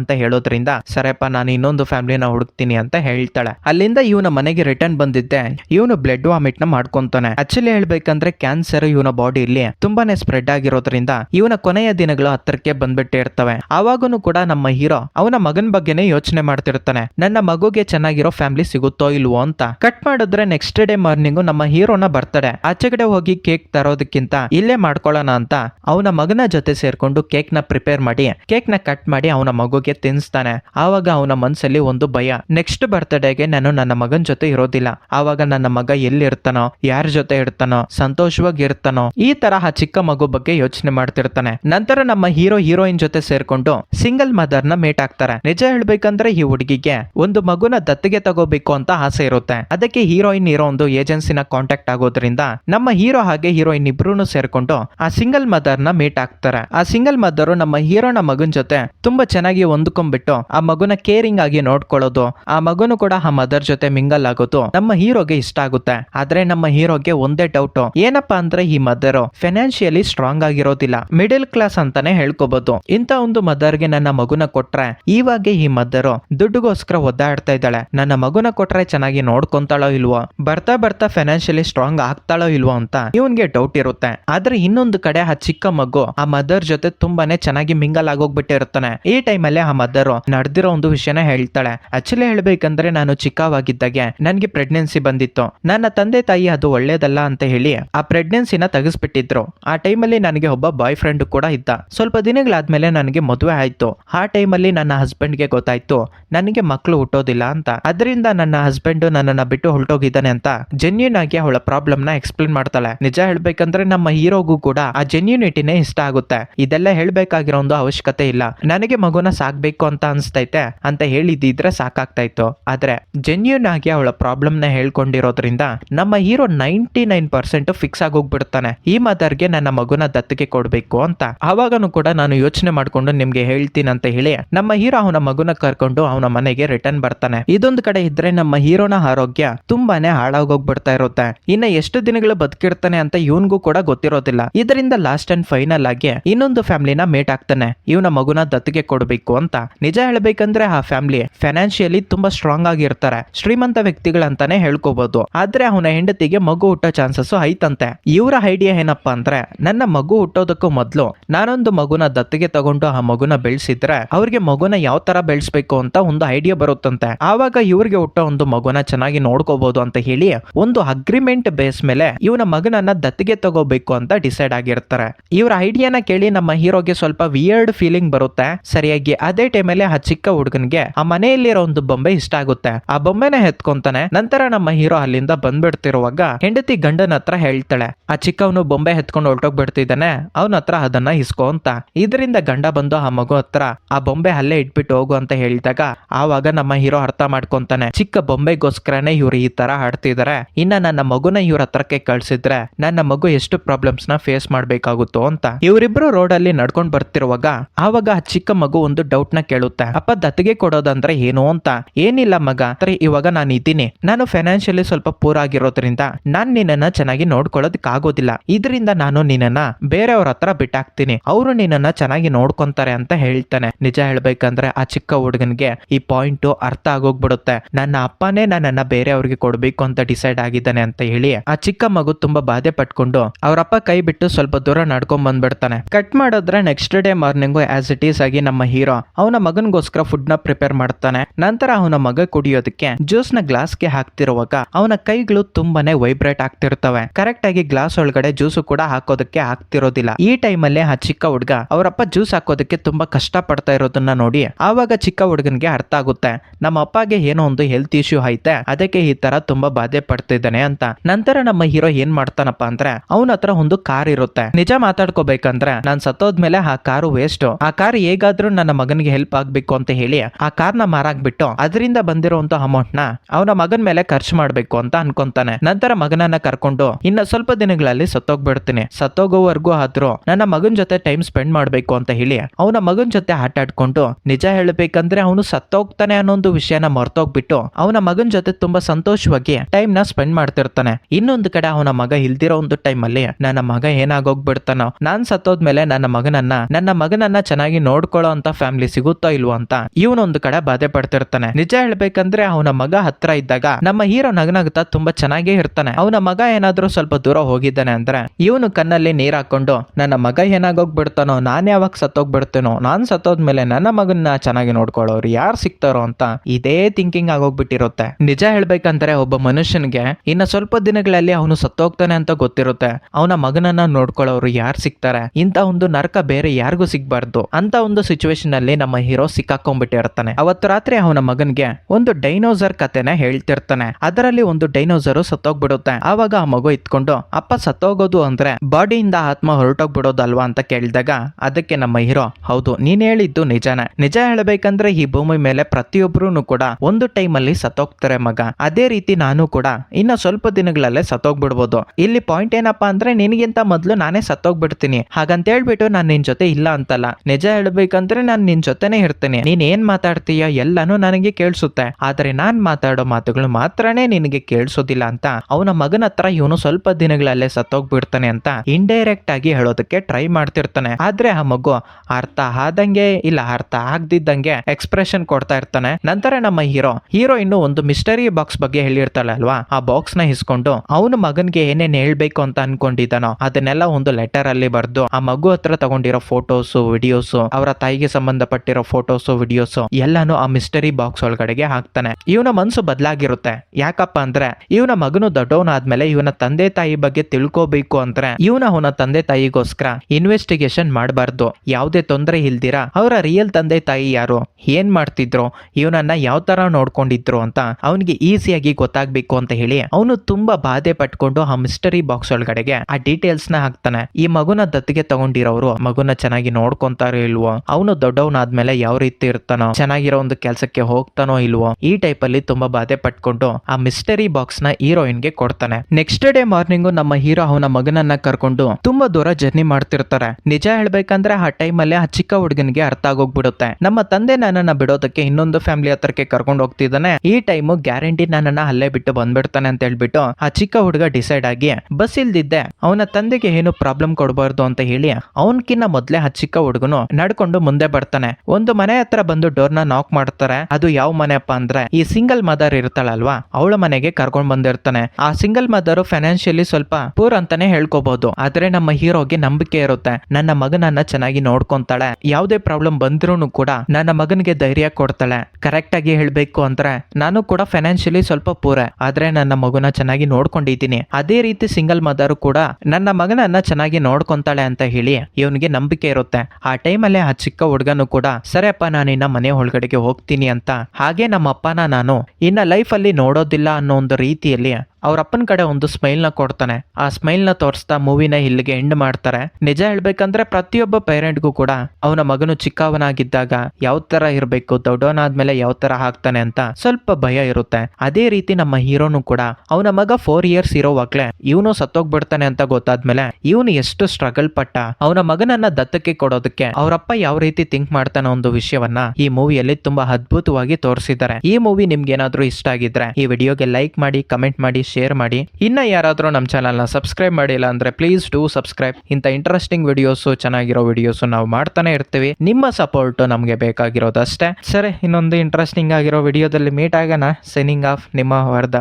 ಅಂತ ಹೇಳೋದ್ರಿಂದ, ಸರಪ್ಪ, ನಾನು ಇನ್ನೊಂದು ಫ್ಯಾಮಿಲಿನ ಹುಡುಕ್ತೀನಿ ಅಂತ ಹೇಳ್ತಾಳೆ. ಅಲ್ಲಿಂದ ಇವನ ಮನೆಗೆ ರಿಟರ್ನ್ ಬಂದಿದ್ದೆ. ಇವನು ಬ್ಲಡ್ ವಾಮಿಟ್ನ ಮಾಡ್ಕೊಂತಾನೆ. ಆಕ್ಚುಲಿ ಹೇಳ್ಬೇಕಂದ್ರೆ ಕ್ಯಾನ್ಸರ್ ಇವನ ಬಾಡಿಯಲ್ಲಿ ತುಂಬಾನೇ ಸ್ಪ್ರೆಡ್ ಆಗಿರೋದ್ರಿಂದ ಇವನ ಕೊನೆಯ ದಿನಗಳು ಹತ್ತಿರಕ್ಕೆ ಬಂದ್ಬಿಟ್ಟಿರ್ತವೆ ಆವಾಗನು ಕೂಡ ನಮ್ಮ ಹೀರೋ ಅವನ ಮಗನ ಬಗ್ಗೆನೇ ಯೋಚನೆ ಮಾಡ್ತಿರ್ತಾನೆ. ನನ್ನ ಮಗುಗೆ ಚೆನ್ನಾಗಿರೋ ಫ್ಯಾಮಿಲಿ ಸಿಗುತ್ತೋ ಇಲ್ವೋ ಅಂತ. ಕಟ್ ಮಾಡಿದ್ರೆ ನೆಕ್ಸ್ಟ್ ಡೇ ಮಾರ್ನಿಂಗ್ ನಮ್ಮ ಹೀರೋನ ಬರ್ತಡೆ ಆಚೆ ಕಡೆ ಹೋಗಿ ಕೇಕ್ ತರೋದಕ್ಕಿಂತ ಇಲ್ಲೇ ಮಾಡ್ಕೊಳ್ಳೋಣ ಅಂತ ಅವನ ಮಗನ ಜೊತೆ ಸೇರ್ಕೊಂಡು ಕೇಕ್ನ ಪ್ರಿಪೇರ್ ಮಾಡಿ ಕೇಕ್ನ ಕಟ್ ಮಾಡಿ ಅವನ ಮಗುಗೆ ತಿನ್ಸ್ತಾನೆ. ಆವಾಗ ಅವನ ಮನ್ಸಲ್ಲಿ ಒಂದು ಭಯ. ನೆಕ್ಸ್ಟ್ ಬರ್ತ್ಡೇಗೆ ನಾನು ನನ್ನ ಮಗನ ಜೊತೆ ಇರೋದಿಲ್ಲ. ಆವಾಗ ನನ್ನ ಮಗ ಎಲ್ಲಿರ್ತಾನೋ, ಯಾರ ಜೊತೆ ಇರ್ತಾನೋ, ಸಂತೋಷವಾಗಿ ಇರ್ತಾನೋ, ಈ ತರ ಚಿಕ್ಕ ಮಗು ಬಗ್ಗೆ ಯೋಚನೆ ಮಾಡ್ತಿರ್ತಾನೆ. ನಂತರ ನಮ್ಮ ಹೀರೋ, ಹೀರೋಯಿನ್ ಜೊತೆ ಸೇರ್ಕೊಂಡು ಸಿಂಗಲ್ ಮದರ್ನ ಮೀಟ್ ಆಗ್ತಾರೆ. ನಿಜ ಹೇಳ್ಬೇಕಂದ್ರೆ ಈ ಹುಡುಗಿಗೆ ಒಂದು ಮಗುನ ದತ್ತಿಗೆ ತಗೋಬೇಕು ಅಂತ ಆಸೆ ಇರುತ್ತೆ. ಅದಕ್ಕೆ ಹೀರೋಯಿನ್ ಇರೋ ಒಂದು ಏಜೆನ್ಸಿನ ಕಾಂಟ್ಯಾಕ್ಟ್ ಆಗೋದ್ರಿಂದ ನಮ್ಮ ಹೀರೋ ಹಾಗೆ ಹೀರೋಯಿನ್ ಇಬ್ರು ಸೇರ್ಕೊಂಡು ಆ ಸಿಂಗಲ್ ಮದರ್ನ ಮೀಟ್ ಆಗ್ತಾರೆ. ಆ ಸಿಂಗಲ್ ಮದರ್ ನಮ್ಮ ಹೀರೋನ ಮಗನ್ ಜೊತೆ ತುಂಬಾ ಹೊಂದ್ಕೊಂಡ್ಬಿಟ್ಟು ಆ ಮಗುನ ಕೇರಿಂಗ್ ಆಗಿ ನೋಡ್ಕೊಳ್ಳೋದು. ಆ ಮಗುನು ಕೂಡ ಆ ಮದರ್ ಜೊತೆ ಮಿಂಗಲ್ ಆಗೋದು ನಮ್ಮ ಹೀರೋಗೆ ಇಷ್ಟ ಆಗುತ್ತೆ. ಆದ್ರೆ ನಮ್ಮ ಹೀರೋಗೆ ಒಂದೇ ಡೌಟ್ ಏನಪ್ಪಾ ಅಂದ್ರೆ ಈ ಮದರ್ ಫೈನಾನ್ಷಿಯಲಿ ಸ್ಟ್ರಾಂಗ್ ಆಗಿರೋದಿಲ್ಲ. ಮಿಡಿಲ್ ಕ್ಲಾಸ್ ಅಂತಾನೆ ಹೇಳ್ಕೋಬಹುದು ಇಂತ ಒಂದು ಮದರ್ಗೆ ನನ್ನ ಮಗುನ ಕೊಟ್ರೆ ಈವಾಗ ಈ ಮದರ್ ದುಡ್ಡುಗೋಸ್ಕರ ಒದ್ದಾಡ್ತಾ ಇದ್ದಾಳೆ. ನನ್ನ ಮಗುನ ಕೊಟ್ರೆ ಚೆನ್ನಾಗಿ ನೋಡ್ಕೊಂತಾಳೋ ಇಲ್ವೋ? ಬರ್ತಾ ಬರ್ತಾ ಫೈನಾನ್ಷಿಯಲಿ ಸ್ಟ್ರಾಂಗ್ ಆಗ್ತಾಳೋ ಇಲ್ವೋ ಅಂತ ಇವನ್ಗೆ ಡೌಟ್ ಇರುತ್ತೆ. ಆದ್ರೆ ಇನ್ನೊಂದು ಕಡೆ ಆ ಚಿಕ್ಕ ಮಗು ಆ ಮದರ್ ಜೊತೆ ತುಂಬಾನೇ ಚೆನ್ನಾಗಿ ಮಿಂಗಲ್ ಆಗೋಗ್ಬಿಟ್ಟಿರುತ್ತಾನೆ. ಈ ಟೈಮಲ್ಲಿ ಆ ಮದರ್ ನಡೆದಿರೋ ಒಂದು ವಿಷಯನ ಹೇಳ್ತಾಳೆ. ಆಕ್ಚುಲಿ ಹೇಳ್ಬೇಕಂದ್ರೆ ನಾನು ಚಿಕ್ಕವಾಗಿದ್ದಾಗೆ ನನ್ಗೆ ಪ್ರೆಗ್ನೆನ್ಸಿ ಬಂದಿತ್ತು. ನನ್ನ ತಂದೆ ತಾಯಿ ಅದು ಒಳ್ಳೇದಲ್ಲ ಅಂತ ಹೇಳಿ ಆ ಪ್ರೆಗ್ನೆನ್ಸಿನ ತೆಗೆಸ್ಬಿಟ್ಟಿದ್ರು. ಆ ಟೈಮಲ್ಲಿ ನನಗೆ ಒಬ್ಬ ಬಾಯ್ ಫ್ರೆಂಡ್ ಕೂಡ ಇದ್ದ. ಸ್ವಲ್ಪ ದಿನಗಳಾದ್ಮೇಲೆ ನನಗೆ ಮದುವೆ ಆಯ್ತು. ಆ ಟೈಮಲ್ಲಿ ನನ್ನ ಹಸ್ಬೆಂಡ್ಗೆ ಗೊತ್ತಾಯ್ತು, ನನಗೆ ಮಕ್ಕಳು ಹುಟ್ಟೋದಿಲ್ಲ ಅಂತ. ಅದರಿಂದ ನನ್ನ ಹಸ್ಬೆಂಡ್ ನನ್ನನ್ನ ಬಿಟ್ಟು ಹೊರಟೋಗಿದ್ದಾನೆ ಅಂತ ಜೆನ್ಯೂನ್ ಆಗಿ ಅವಳ ಪ್ರಾಬ್ಲಮ್ನ ಎಕ್ಸ್ಪ್ಲೇನ್ ಮಾಡ್ತಾಳೆ. ನಿಜ ಹೇಳ್ಬೇಕಂದ್ರೆ ನಮ್ಮ ಹೀರೋಗೂ ಕೂಡ ಆ ಜೆನ್ಯೂನಿಟಿನೇ ಇಷ್ಟ ಆಗುತ್ತೆ. ಇದೆಲ್ಲ ಹೇಳ್ಬೇಕಾಗಿರೋ ಒಂದು ಅವಶ್ಯಕತೆ ಇಲ್ಲ. ನನಗೆ ಮಗುನ ಸಾಕ್ಬೇಕು ಅಂತ ಅನ್ಸ್ತೈತೆ. ಅಂತ ಹೇಳಿದಿದ್ರೆ ಸಾಕಾಗ್ತಾ ಇತ್ತು ಆದ್ರೆ ಜೆನ್ಯೂನ್ ಆಗಿ ಅವಳ ಪ್ರಾಬ್ಲಮ್ನ ಹೇಳ್ಕೊಂಡಿರೋದ್ರಿಂದ ನಮ್ಮ hero ninety nine percent fix ಆಗೋಗ್ಬಿಡ್ತಾನೆ. ಈ ಮದರ್ಗೆ ನನ್ನ ಮಗುನ ದತ್ತಿಗೆ ಕೊಡ್ಬೇಕು ಅಂತ. ಆವಾಗನು ಕೂಡ ನಾನು ಯೋಚನೆ ಮಾಡ್ಕೊಂಡು ನಿಮ್ಗೆ ಹೇಳ್ತೀನಿ ಅಂತ ಹೇಳಿ ನಮ್ಮ ಹೀರೋ ಅವನ ಮಗುನ ಕರ್ಕೊಂಡು ಅವನ ಮನೆಗೆ ರಿಟರ್ನ್ ಬರ್ತಾನೆ. ಇದೊಂದ್ ಕಡೆ ಇದ್ರೆ ನಮ್ಮ ಹೀರೋನ ಆರೋಗ್ಯ ತುಂಬಾನೇ ಹಾಳಾಗೋಗ್ಬಿಡ್ತಾ ಇರುತ್ತೆ. ಇನ್ನ ಎಷ್ಟು ದಿನಗಳು ಬದುಕಿರ್ತಾನೆ ಅಂತ ಇವನ್ಗೂ ಕೂಡ ಗೊತ್ತಿರೋದಿಲ್ಲ. ಇದರಿಂದ ಲಾಸ್ಟ್ ಅಂಡ್ ಫೈನಲ್ ಆಗಿ ಇನ್ನೊಂದು ಫ್ಯಾಮಿಲಿನ ಮೇಟ್ ಆಗ್ತಾನೆ. ಇವನ ಮಗುನ ದತ್ತಿಗೆ ಕೊಡಬೇಕು ಅಂತ ನಿಜ ಹೇಳಬೇಕಂದ್ರೆ ಆ ಫ್ಯಾಮಿಲಿ ಫೈನಾನ್ಷಿಯಲಿ ತುಂಬಾ ಸ್ಟ್ರಾಂಗ್ ಆಗಿರ್ತಾರೆ. ಶ್ರೀಮಂತ ವ್ಯಕ್ತಿಗಳಂತಾನೆ ಹೇಳ್ಕೋಬಹುದು ಆದ್ರೆ ಅವನ ಹೆಂಡತಿಗೆ ಮಗು ಹುಟ್ಟೋ ಚಾನ್ಸಸ್ ಐತಂತೆ. ಇವರ ಐಡಿಯಾ ಏನಪ್ಪಾ ಅಂದ್ರೆ, ನನ್ನ ಮಗು ಹುಟ್ಟೋದಕ್ಕೂ ಮೊದ್ಲು ನಾನೊಂದು ಮಗುನ ದತ್ತಿಗೆ ತಗೊಂಡು ಆ ಮಗುನ ಬೆಳೆಸಿದ್ರೆ ಅವ್ರಿಗೆ ಮಗುನ ಯಾವ ತರ ಬೆಳೆಸ್ಬೇಕು ಅಂತ ಒಂದು ಐಡಿಯಾ ಬರುತ್ತಂತೆ. ಆವಾಗ ಇವ್ರಿಗೆ ಹುಟ್ಟೋ ಒಂದು ಮಗುನ ಚೆನ್ನಾಗಿ ನೋಡ್ಕೋಬಹುದು ಅಂತ ಹೇಳಿ ಒಂದು ಅಗ್ರಿಮೆಂಟ್ ಬೇಸ್ ಮೇಲೆ ಇವನ ಮಗನನ್ನ ದತ್ತಿಗೆ ತಗೋಬೇಕು ಅಂತ ಡಿಸೈಡ್ ಆಗಿರ್ತಾರೆ. ಇವ್ರ ಐಡಿಯಾನ ಕೇಳಿ ನಮ್ಮ ಹೀರೋಗೆ ಸ್ವಲ್ಪ ವಿಯರ್ಡ್ ಫೀಲಿಂಗ್ ಬರುತ್ತೆ. ಸರಿಯಾಗಿ ಅದೇ ಟೈಮಲ್ಲಿ ಆ ಚಿಕ್ಕ ಹುಡುಗನ್ಗೆ ಆ ಮನೆಯಲ್ಲಿರೋ ಒಂದು ಬೊಂಬೆ ಇಷ್ಟ ಆಗುತ್ತೆ. ಆ ಬೊಂಬೆನ ಎತ್ಕೊಂತಾನೆ, ನಂತರ ನಮ್ಮ ಹೀರೋ ಅಲ್ಲಿಂದ ಬಂದ್ಬಿಡ್ತಿರುವಾಗ ಹೆಂಡತಿ ಗಂಡನ ಹತ್ರ ಹೇಳ್ತಾಳೆ, ಆ ಚಿಕ್ಕವನು ಬೊಂಬೆ ಎತ್ಕೊಂಡು ಹೊರಟೋಗ್ಬಿಡ್ತಿದ್ದಾನೆ, ಅವನ ಹತ್ರ ಅದನ್ನ ಇಸ್ಕೋ ಅಂತ. ಇದರಿಂದ ಗಂಡ ಬಂದು ಆ ಮಗು ಹತ್ರ ಆ ಬೊಂಬೆ ಅಲ್ಲೇ ಇಟ್ಬಿಟ್ಟು ಹೋಗು ಅಂತ ಹೇಳಿದಾಗ ಆವಾಗ ನಮ್ಮ ಹೀರೋ ಅರ್ಥ ಮಾಡ್ಕೊಂತಾನೆ, ಚಿಕ್ಕ ಬೊಂಬೆಗೋಸ್ಕರನೇ ಇವ್ರು ಈ ತರ ಆಡ್ತಿದಾರೆ. ಇನ್ನ ನನ್ನ ಮಗುನ ಇವ್ರ ಹತ್ರಕ್ಕೆ ಕಳ್ಸಿದ್ರೆ ನನ್ನ ಮಗು ಎಷ್ಟು ಪ್ರಾಬ್ಲಮ್ಸ್ನ ಫೇಸ್ ಮಾಡ್ಬೇಕಾಗುತ್ತೋ ಅಂತ. ಇವರಿಬ್ರು ರೋಡ್ ಅಲ್ಲಿ ನಡ್ಕೊಂಡ್ ಬರ್ತಿರುವಾಗ ಆವಾಗ ಆ ಚಿಕ್ಕ ಮಗು ಒಂದು ಡೌಟ್ನ ಕೇಳುತ್ತೆ, ಅಪ್ಪ, ದತ್ತಿಗೆ ಕೊಡೋದಂದ್ರೆ ಏನು ಅಂತ? ಏನಿಲ್ಲ ಮಗ ಇವಾಗ ನಾನು ಇದ್ದೀನಿ. ನಾನು ಫೈನಾನ್ಷಿಯಲಿ ಸ್ವಲ್ಪ ಪೂರ್ ಆಗಿರೋದ್ರಿಂದ ನಾನ್ ನಿನ್ನನ್ನ ಚೆನ್ನಾಗಿ ನೋಡ್ಕೊಳ್ಳೋದಕ್ ಆಗೋದಿಲ್ಲ ಇದರಿಂದ ನಾನು ನಿನ್ನನ್ನ ಬೇರೆಯವ್ರ ಹತ್ರ ಬಿಟ್ಟಾಕ್ತೀನಿ. ಅವರು ನಿನ್ನನ್ನ ಚೆನ್ನಾಗಿ ನೋಡ್ಕೊಂತಾರೆ ಅಂತ ಹೇಳ್ತಾನೆ. ನಿಜ ಹೇಳ್ಬೇಕಂದ್ರೆ ಆ ಚಿಕ್ಕ ಹುಡುಗನ್ಗೆ ಈ ಪಾಯಿಂಟ್ ಅರ್ಥ ಆಗೋಗ್ಬಿಡುತ್ತೆ. ನನ್ನ ಅಪ್ಪನೇ ನನ್ನನ್ನ ಬೇರೆಯವ್ರಿಗೆ ಕೊಡ್ಬೇಕು ಅಂತ ಡಿಸೈಡ್ ಆಗಿದ್ದಾನೆ ಅಂತ ಹೇಳಿ ಆ ಚಿಕ್ಕ ಮಗು ತುಂಬಾ ಬಾಧೆ ಪಟ್ಕೊಂಡು ಅವರಪ್ಪ ಕೈ ಬಿಟ್ಟು ಸ್ವಲ್ಪ ದೂರ ನಡ್ಕೊಂಡ್ ಬಂದ್ಬಿಡ್ತಾನೆ ಕಟ್ ಮಾಡಿದ್ರೆ ನೆಕ್ಸ್ಟ್ ಡೇ ಮಾರ್ನಿಂಗು ಆಸ್ ಇಟ್ ಈಸ್ ಆಗಿ ನಮ್ಮ ಹೀರೋ. ಅವನ ಮಗನಿಗೋಸ್ಕರ ಫುಡ್ನ ಪ್ರಿಪೇರ್ ಮಾಡ್ತಾನೆ. ನಂತರ ಅವನ ಮಗ ಕುಡಿಯೋದಕ್ಕೆ ಜ್ಯೂಸ್ನ ಗ್ಲಾಸ್ಗೆ ಹಾಕ್ತಿರುವಾಗ ಅವನ ಕೈಗಳು ತುಂಬಾನೇ ವೈಬ್ರೇಟ್ ಆಗ್ತಿರ್ತವೆ. ಕರೆಕ್ಟ್ ಆಗಿ ಗ್ಲಾಸ್ ಒಳಗಡೆ ಜ್ಯೂಸ್ ಕೂಡ ಹಾಕೋದಕ್ಕೆ ಆಗ್ತಿರೋದಿಲ್ಲ. ಈ ಟೈಮಲ್ಲೇ ಆ ಚಿಕ್ಕ ಹುಡುಗ ಅವರಪ್ಪ ಜ್ಯೂಸ್ ಹಾಕೋದಕ್ಕೆ ತುಂಬಾ ಕಷ್ಟ ಪಡ್ತಾ ಇರೋದನ್ನ ನೋಡಿ ಆವಾಗ ಚಿಕ್ಕ ಹುಡುಗನ್ಗೆ ಅರ್ಥ ಆಗುತ್ತೆ. ನಮ್ಮ ಅಪ್ಪಗೆ ಏನೋ ಒಂದು ಹೆಲ್ತ್ ಇಶ್ಯೂ ಐತೆ, ಅದಕ್ಕೆ ಈ ತರ ತುಂಬಾ ಬಾಧೆ ಪಡ್ತಿದ್ದಾನೆ ಅಂತ. ನಂತರ ನಮ್ಮ ಹೀರೋ ಏನ್ ಮಾಡ್ತಾನಪ್ಪ ಅಂದ್ರೆ ಅವನ ಹತ್ರ ಒಂದು ಕಾರ್ ಇರುತ್ತೆ. ನಿಜ ಮಾತಾಡ್ಕೋಬೇಕಂದ್ರೆ ನಾನ್ ಸತ್ತೋದ್ಮೇಲೆ ಆ ಕಾರು ವೇಸ್ಟ್ ಆ ಕಾರ್ ಹೇಗಾದ್ರೂ ನನ್ನ ಮಗನಿಗೆ ಹೆಲ್ಪ್ ಆಗ್ಬೇಕು ಅಂತ ಹೇಳಿ ಆ ಕಾರ್ನ ಮಾರಾಕ್ಬಿಟ್ಟು ಅದರಿಂದ ಬಂದಿರುವಂತ ಅಮೌಂಟ್ನ ಅವನ ಮಗನ ಮೇಲೆ ಖರ್ಚು ಮಾಡಬೇಕು ಅಂತ ಅನ್ಕೊಂತಾನೆ. ನಂತರ ಮಗನನ್ನ ಕರ್ಕೊಂಡು ಇನ್ನ ಸ್ವಲ್ಪ ದಿನಗಳಲ್ಲಿ ಸತ್ತೋಗ್ಬಿಡ್ತೀನಿ. ಸತ್ತೋಗೋವರೆಗೂ ಆದ್ರೂ ನನ್ನ ಮಗನ ಜೊತೆ ಟೈಮ್ ಸ್ಪೆಂಡ್ ಮಾಡ್ಬೇಕು ಅಂತ ಹೇಳಿ ಅವನ ಮಗನ ಜೊತೆ ಆಟ ಆಡ್ಕೊಂಡು ನಿಜ ಹೇಳ್ಬೇಕಂದ್ರೆ ಅವನು ಸತ್ತೋಗ್ತಾನೆ ಅನ್ನೋ ಒಂದು ವಿಷಯನ ಮರ್ತೋಗ್ಬಿಟ್ಟು ಅವನ ಮಗನ ಜೊತೆ ತುಂಬಾ ಸಂತೋಷವಾಗಿ ಟೈಮ್ನ ಸ್ಪೆಂಡ್ ಮಾಡ್ತಿರ್ತಾನೆ. ಇನ್ನೊಂದು ಕಡೆ ಅವನ ಮಗ ಇಲ್ದಿರೋ ಒಂದು ಟೈಮ್ ಅಲ್ಲಿ ನನ್ನ ಮಗ ಏನಾಗೋಗ್ಬಿಡ್ತಾನೋ. ನಾನ್ ಸತ್ತೋದ್ಮೇಲೆ ನನ್ನ ಮಗನನ್ನ ನನ್ನ ಮಗನನ್ನ ಚೆನ್ನಾಗಿ ನೋಡ್ಕೊಳ್ಳೋ ಅಂತ ಫ್ಯಾಮಿಲಿ ಸಿಗುತ್ತೋ ಇಲ್ವೋ ಅಂತ ಇವನೊಂದು ಕಡೆ ಬಾಧೆ ಪಡ್ತಿರ್ತಾನೆ. ನಿಜ ಹೇಳ್ಬೇಕಂದ್ರೆ ಅವನ ಮಗ ಹತ್ರ ಇದ್ದಾಗ ನಮ್ಮ ಹೀರೋ ನಗನಗ್ತಾ ತುಂಬಾ ಚೆನ್ನಾಗೇ ಇರ್ತಾನೆ. ಅವನ ಮಗ ಏನಾದ್ರೂ ಸ್ವಲ್ಪ ದೂರ ಹೋಗಿದ್ದಾನೆ ಅಂದ್ರೆ ಇವನು ಕಣ್ಣಲ್ಲಿ ನೀರ್ ಹಾಕೊಂಡು, ನನ್ನ ಮಗ ಏನಾಗೋಗ್ಬಿಡ್ತಾನೋ, ನಾನ್ ಯಾವಾಗ ಸತ್ತೋಗ್ಬಿಡ್ತೇನೋ, ನಾನ್ ಸತ್ತೋದ್ಮೇಲೆ ನನ್ನ ಮಗನ್ನ ಚೆನ್ನಾಗಿ ನೋಡ್ಕೊಳ್ಳೋರು ಯಾರು ಸಿಗ್ತಾರೋ ಅಂತ ಇದೇ ಥಿಂಕಿಂಗ್ ಆಗೋಗ್ಬಿಟ್ಟಿರುತ್ತೆ. ನಿಜ ಹೇಳ್ಬೇಕಂದ್ರೆ ಒಬ್ಬ ಮನುಷ್ಯನಿಗೆ ಇನ್ನ ಸ್ವಲ್ಪ ದಿನಗಳಲ್ಲಿ ಅವನು ಸತ್ತೋಗ್ತಾನೆ ಅಂತ ಗೊತ್ತಿರುತ್ತೆ. ಅವನ ಮಗನನ್ನ ನೋಡ್ಕೊಳ್ಳೋರು ಯಾರು ಸಿಗ್ತಾರೆ? ಇಂತ ಒಂದು ನರಕ ಬೇರೆ ಯಾರಿಗೂ ಸಿಗ್ಬಾರ್ದು. ಅಂತ ಒಂದು ಸಿಚುವೇಶನ್ ಅಲ್ಲಿ ನಮ್ಮ ಹೀರೋ ಸಿಕ್ಕಾಕೊಂಡ್ಬಿಟ್ಟಿರ್ತಾನೆ ಅವತ್ತು ರಾತ್ರಿ ಅವನ ಮಗನ್ಗೆ ಒಂದು ಡೈನೋಸರ್ ಕತೆನ ಹೇಳ್ತಿರ್ತಾನೆ. ಅದರಲ್ಲಿ ಒಂದು ಡೈನೋಸರ್ ಸತ್ತೋಗ್ಬಿಡುತ್ತೆ. ಆವಾಗ ಆ ಮಗು ಇತ್ಕೊಂಡು ಅಪ್ಪ ಸತ್ತೋಗೋದು ಅಂದ್ರೆ ಬಾಡಿಯಿಂದ ಆತ್ಮ ಹೊರಟೋಗ್ಬಿಡೋದಲ್ವಾ ಅಂತ ಕೇಳಿದಾಗ, ಅದಕ್ಕೆ ನಮ್ಮ ಹೀರೋ, ಹೌದು, ನೀನ್ ಹೇಳಿದ್ದು ನಿಜಾನೇ. ನಿಜ ಹೇಳಬೇಕಂದ್ರೆ ಈ ಭೂಮಿ ಮೇಲೆ ಪ್ರತಿಯೊಬ್ರು ಕೂಡ ಒಂದು ಟೈಮ್ ಅಲ್ಲಿ ಸತ್ತೋಗ್ತಾರೆ ಮಗ. ಅದೇ ರೀತಿ ನಾನು ಕೂಡ ಇನ್ನ ಸ್ವಲ್ಪ ದಿನಗಳಲ್ಲೇ ಸತ್ತೋಗ್ಬಿಡ್ಬೋದು. ಇಲ್ಲಿ ಪಾಯಿಂಟ್ ಏನಪ್ಪಾ ಅಂದ್ರೆ ನಿನಗಿಂತ ಮೊದಲು ನಾನೇ ಸತ್ತೋಗ್ಬಿಡ್ತೀನಿ. ಹಾಗಂತ ಹೇಳ್ಬಿಟ್ಟು ನಾನು ನಿನ್ ಜೊತೆ ಇಲ್ಲ ಅಂತಲ್ಲ. ನಿಜ ಹೇಳ್ಬೇಕಂದ್ರೆ ನಾನು ನಿನ್ ಜೊತೆನೆ ಇರ್ತೇನೆ. ನೀನ್ ಏನ್ ಮಾತಾಡ್ತೀಯ ಎಲ್ಲಾನು ನನಗೆ ಕೇಳಿಸುತ್ತೆ. ಆದ್ರೆ ನಾನ್ ಮಾತಾಡೋ ಮಾತುಗಳು ಮಾತ್ರನೇ ನಿನಗೆ ಕೇಳಿಸೋದಿಲ್ಲ ಅಂತ. ಅವನ ಮಗನ ಹತ್ರ ಇವನು ಸ್ವಲ್ಪ ದಿನಗಳಲ್ಲೇ ಸತ್ತೋಗ್ಬಿಡ್ತಾನೆ ಅಂತ ಇಂಡೈರೆಕ್ಟ್ ಆಗಿ ಹೇಳೋದಕ್ಕೆ ಟ್ರೈ ಮಾಡ್ತಿರ್ತಾನೆ. ಆದ್ರೆ ಆ ಮಗು ಅರ್ಥ ಆದಂಗೆ ಇಲ್ಲ, ಅರ್ಥ ಆಗ್ದಿದ್ದಂಗೆ ಎಕ್ಸ್ಪ್ರೆಷನ್ ಕೊಡ್ತಾ ಇರ್ತಾನೆ. ನಂತರ ನಮ್ಮ ಹೀರೋ. ಹೀರೋ ಇನ್ನು ಒಂದು ಮಿಸ್ಟರಿ ಬಾಕ್ಸ್ ಬಗ್ಗೆ ಹೇಳಿರ್ತಾಳೆ ಅಲ್ವಾ? ಆ ಬಾಕ್ಸ್ನ ಇಸ್ಕೊಂಡು ಅವನ ಮಗನ್ಗೆ ಏನೇನ್ ಹೇಳ್ಬೇಕು ಅಂತ ಅನ್ಕೊಂಡಿದ್ದಾನೋ ಅದನ್ನೆಲ್ಲ ಒಂದು ಲೆಟರ್ ಅಲ್ಲಿ ಬರ್ದು ಆ ಮಗು ಹತ್ರ ತಗೊಂಡಿರೋ ಫೋಟೋಸ್ ವಿಡಿಯೋಸ್ ಅವರ ತಾಯಿಗೆ ಸಂಬಂಧಪಟ್ಟಿರೋ ಫೋಟೋಸ್, ವಿಡಿಯೋಸ್ ಎಲ್ಲಾನು ಆ ಮಿಸ್ಟರಿ ಬಾಕ್ಸ್ ಒಳಗಡೆಗೆ ಹಾಕ್ತಾನೆ. ಇವನ ಮನ್ಸು ಬದಲಾಗಿರುತ್ತೆ. ಯಾಕಪ್ಪ ಅಂದ್ರೆ ಇವನ ಮಗನು ದೊಡ್ಡವನಾದ್ಮೇಲೆ ಇವನ ತಂದೆ ತಾಯಿ ಬಗ್ಗೆ ತಿಳ್ಕೋಬೇಕು ಅಂದ್ರೆ ಇವನ ಅವನ ತಂದೆ ತಾಯಿಗೋಸ್ಕರ ಇನ್ವೆಸ್ಟಿಗೇಷನ್ ಮಾಡಬಾರ್ದು. ಯಾವುದೇ ತೊಂದರೆ ಇಲ್ದಿರ? ಅವರ ರಿಯಲ್ ತಂದೆ ತಾಯಿ ಯಾರು? ಏನ್ ಮಾಡ್ತಿದ್ರು? ಇವನನ್ನ ಯಾವ ತರ ನೋಡ್ಕೊಂಡಿದ್ರು ಅಂತ ಅವನಿಗೆ ಈಸಿಯಾಗಿ ಗೊತ್ತಾಗ್ಬೇಕು ಅಂತ ಹೇಳಿ ಅವನು ತುಂಬಾ ಬಾಧೆ ಪಟ್ಕೊಂಡು ಆ ಮಿಸ್ಟರಿ ಬಾಕ್ಸ್ ಒಳಗಡೆಗೆ ಆ ಡೀಟೇಲ್ಸ್ನ ಹಾಕ್ತಾನೆ. ಈ ಮಗುನ ದತ್ತಿಗೆ ತಗೊಂಡಿರೋರು ಮಗುನ ಚೆನ್ನಾಗಿ ನೋಡ್ಕೊಂತಾರೋ ಇಲ್ವೋ? ಅವನು ದೊಡ್ಡವನಾದ್ಮೇಲೆ ಯಾವ ರೀತಿ ಇರ್ತಾನೋ, ಚೆನ್ನಾಗಿರೋ ಒಂದು ಕೆಲಸಕ್ಕೆ ಹೋಗ್ತಾನೋ ಇಲ್ವೋ, ಈ ಟೈಪ್ ಅಲ್ಲಿ ತುಂಬಾ ಬಾಧೆ ಪಟ್ಕೊಂಡು ಆ ಮಿಸ್ಟರಿ ಬಾಕ್ಸ್ನ ಹೀರೋಯಿನ್ಗೆ ಕೊಡ್ತಾನೆ. ನೆಕ್ಸ್ಟ್ ಡೇ ಮಾರ್ನಿಂಗ್ ನಮ್ಮ ಹೀರೋ ಅವನ ಮಗನನ್ನ ಕರ್ಕೊಂಡು ತುಂಬಾ ದೂರ ಜರ್ನಿ ಮಾಡ್ತಿರ್ತಾರೆ. ನಿಜ ಹೇಳ್ಬೇಕಂದ್ರೆ ಆ ಟೈಮ್ ಅಲ್ಲಿ ಆ ಚಿಕ್ಕ ಹುಡುಗನಿಗೆ ಅರ್ಥ ಆಗೋಗ್ಬಿಡುತ್ತೆ. ನಮ್ಮ ತಂದೆ ನನ್ನನ್ನ ಬಿಡೋದಕ್ಕೆ ಇನ್ನೊಂದು ಫ್ಯಾಮಿಲಿ ಹತ್ರಕ್ಕೆ ಕರ್ಕೊಂಡು ಹೋಗ್ತಿದ್ದಾನೆ. ಈ ಟೈಮ್ ಗ್ಯಾರಂಟಿ ನನ್ನನ್ನ ಅಲ್ಲೇ ಬಿಟ್ಟು ಬಂದ್ಬಿಡ್ತಾನೆ ಅಂತ ಹೇಳ್ಬಿಟ್ಟು ಆ ಚಿಕ್ಕ ಹುಡುಗ ಡಿಸೈಡ್ ಆಗಿ, ಬಸ್ ಇಲ್ದಿದ್ದೆ, ಅವನ ತಂದೆಗೆ ಏನು ಪ್ರಾಬ್ಲಮ್ ಕೊಡಬಾರ್ದು ಅಂತ ಹೇಳಿ, ಅವನ್ಕಿನ್ನ ಮೊದ್ಲೇ ಆ ಚಿಕ್ಕ ಹುಡುಗನು ನಡ್ಕೊಂಡು ಮುಂದೆ ಬರ್ತಾನೆ. ಒಂದು ಮನೆ ಹತ್ರ ಬಂದು ಡೋರ್ನ ನಾಕ್ ಮಾಡ್ತಾರೆ. ಅದು ಯಾವ ಮನೆಪ್ಪ ಅಂದ್ರೆ, ಈ ಸಿಂಗಲ್ ಮದರ್ ಇರ್ತಾಳಲ್ವಾ? ಅವಳ ಮನೆಗೆ ಕರ್ಕೊಂಡ್ ಬಂದಿರ್ತಾನೆ. ಆ ಸಿಂಗಲ್ ಮದರ್ ಫೈನಾನ್ಷಿಯಲಿ ಸ್ವಲ್ಪ ಪೂರ್ ಅಂತಾನೆ ಹೇಳ್ಕೋಬಹುದು ಆದ್ರೆ ನಮ್ಮ ಹೀರೋಗೆ ನಂಬಿಕೆ ಇರುತ್ತೆ. ನನ್ನ ಮಗನನ್ನ ಚೆನ್ನಾಗಿ ನೋಡ್ಕೊಂತಾಳೆ. ಯಾವುದೇ ಪ್ರಾಬ್ಲಮ್ ಬಂದ್ರೂ ಕೂಡ ನನ್ನ ಮಗನಿಗೆ ಧೈರ್ಯ ಕೊಡ್ತಾಳೆ. ಕರೆಕ್ಟ್ ಆಗಿ ಹೇಳ್ಬೇಕು ಅಂದ್ರೆ, ನಾನು ಕೂಡ ಫೈನಾನ್ಷಿಯಲಿ ಸ್ವಲ್ಪ ಪೂರ ಆದ್ರೆ ನನ್ನ ಮಗುನ ಚೆನ್ನಾಗಿ ನೋಡ್ಕೊಂಡಿದ್ದೀನಿ. ಅದೇ ರೀತಿ ಸಿಂಗಲ್ ಮದರ್ ಕೂಡ ನನ್ನ ಮಗನನ್ನ ಚೆನ್ನಾಗಿ ನೋಡ್ಕೊಂತಾಳೆ ಅಂತ ಹೇಳಿ ಇವನಿಗೆ ನಂಬಿಕೆ ಇರುತ್ತೆ. ಆ ಟೈಮಲ್ಲೇ ಆ ಚಿಕ್ಕ ಹುಡುಗನು ಕೂಡ ಸರಿಯಪ್ಪ ನಾನು ಇನ್ನ ಮನೆ ಒಳಗಡೆಗೆ ಹೋಗ್ತೀನಿ ಅಂತ. ಹಾಗೆ ನಮ್ಮ ಅಪ್ಪನ ನಾನು ಇನ್ನ ಲೈಫಲ್ಲಿ ನೋಡೋದಿಲ್ಲ ಅನ್ನೋ ಒಂದು ರೀತಿಯಲ್ಲಿ ಅವ್ರ ಅಪ್ಪನ ಕಡೆ ಒಂದು ಸ್ಮೈಲ್ನ ಕೊಡ್ತಾನೆ. ಆ ಸ್ಮೈಲ್ನ ತೋರಿಸ್ತಾ ಮೂವಿನ ಇಲ್ಲಿಗೆ ಎಂಡ್ ಮಾಡ್ತಾರೆ. ನಿಜ ಹೇಳ್ಬೇಕಂದ್ರೆ ಪ್ರತಿಯೊಬ್ಬ ಪೇರೆಂಟ್ಗೂ ಕೂಡ ಅವನ ಮಗನು ಚಿಕ್ಕವನಾಗಿದ್ದಾಗ ಯಾವ ತರ ಇರಬೇಕು, ದೊಡ್ಡವನಾದ್ಮೇಲೆ ಯಾವ ತರ ಹಾಕ್ತಾನೆ ಅಂತ ಸ್ವಲ್ಪ ಭಯ ಇರುತ್ತೆ. ಅದೇ ರೀತಿ ನಮ್ಮ ಹೀರೋನು ಕೂಡ ಅವನ ಮಗ ಫೋರ್ ಇಯರ್ಸ್ ಇರೋವಾಗ್ಲೇ ಇವನು ಸತ್ತೋಗ್ಬಿಡ್ತಾನೆ ಅಂತ ಗೊತ್ತಾದ್ಮೇಲೆ ಇವನು ಎಷ್ಟು ಸ್ಟ್ರಗಲ್ ಪಟ್ಟ, ಅವನ ಮಗನನ್ನ ದತ್ತಕ್ಕೆ ಕೊಡೋದಕ್ಕೆ ಅವರಪ್ಪ ಯಾವ ರೀತಿ ಥಿಂಕ್ ಮಾಡ್ತಾನೆ ಒಂದು ವಿಷಯವನ್ನ ಈ ಮೂವಿಯಲ್ಲಿ ತುಂಬಾ ಅದ್ಭುತವಾಗಿ ತೋರಿಸಿದ್ದಾರೆ. ಈ ಮೂವಿ ನಿಮ್ಗೆ ಏನಾದ್ರೂ ಇಷ್ಟ ಆಗಿದ್ರೆ ಈ ವಿಡಿಯೋಗೆ ಲೈಕ್ ಮಾಡಿ ಕಮೆಂಟ್ ಮಾಡಿ ಶೇರ್ ಮಾಡಿ. ಇನ್ನ ಯಾರಾದರೂ ನಮ್ಮ ಚಾನಲ್ನ ಸಬ್ಸ್ಕ್ರೈಬ್ ಮಾಡಿಲ್ಲ ಅಂದರೆ ಪ್ಲೀಸ್ ಡೂ ಸಬ್ಸ್ಕ್ರೈಬ್ ಇಂಥ ಇಂಟ್ರೆಸ್ಟಿಂಗ್ ವಿಡಿಯೋಸು ಚೆನ್ನಾಗಿರೋ ವಿಡಿಯೋಸು ನಾವು ಮಾಡ್ತಾನೆ ಇರ್ತೀವಿ. ನಿಮ್ಮ ಸಪೋರ್ಟ್ ನಮಗೆ ಬೇಕಾಗಿರೋದಷ್ಟೇ. ಸರಿ, ಇನ್ನೊಂದು ಇಂಟ್ರೆಸ್ಟಿಂಗ್ ಆಗಿರೋ ವಿಡಿಯೋದಲ್ಲಿ ಮೀಟ್ ಆಗೋಣ. ಸೈನಿಂಗ್ ಆಫ್ ನಿಮ್ಮ ವರ್ಧ.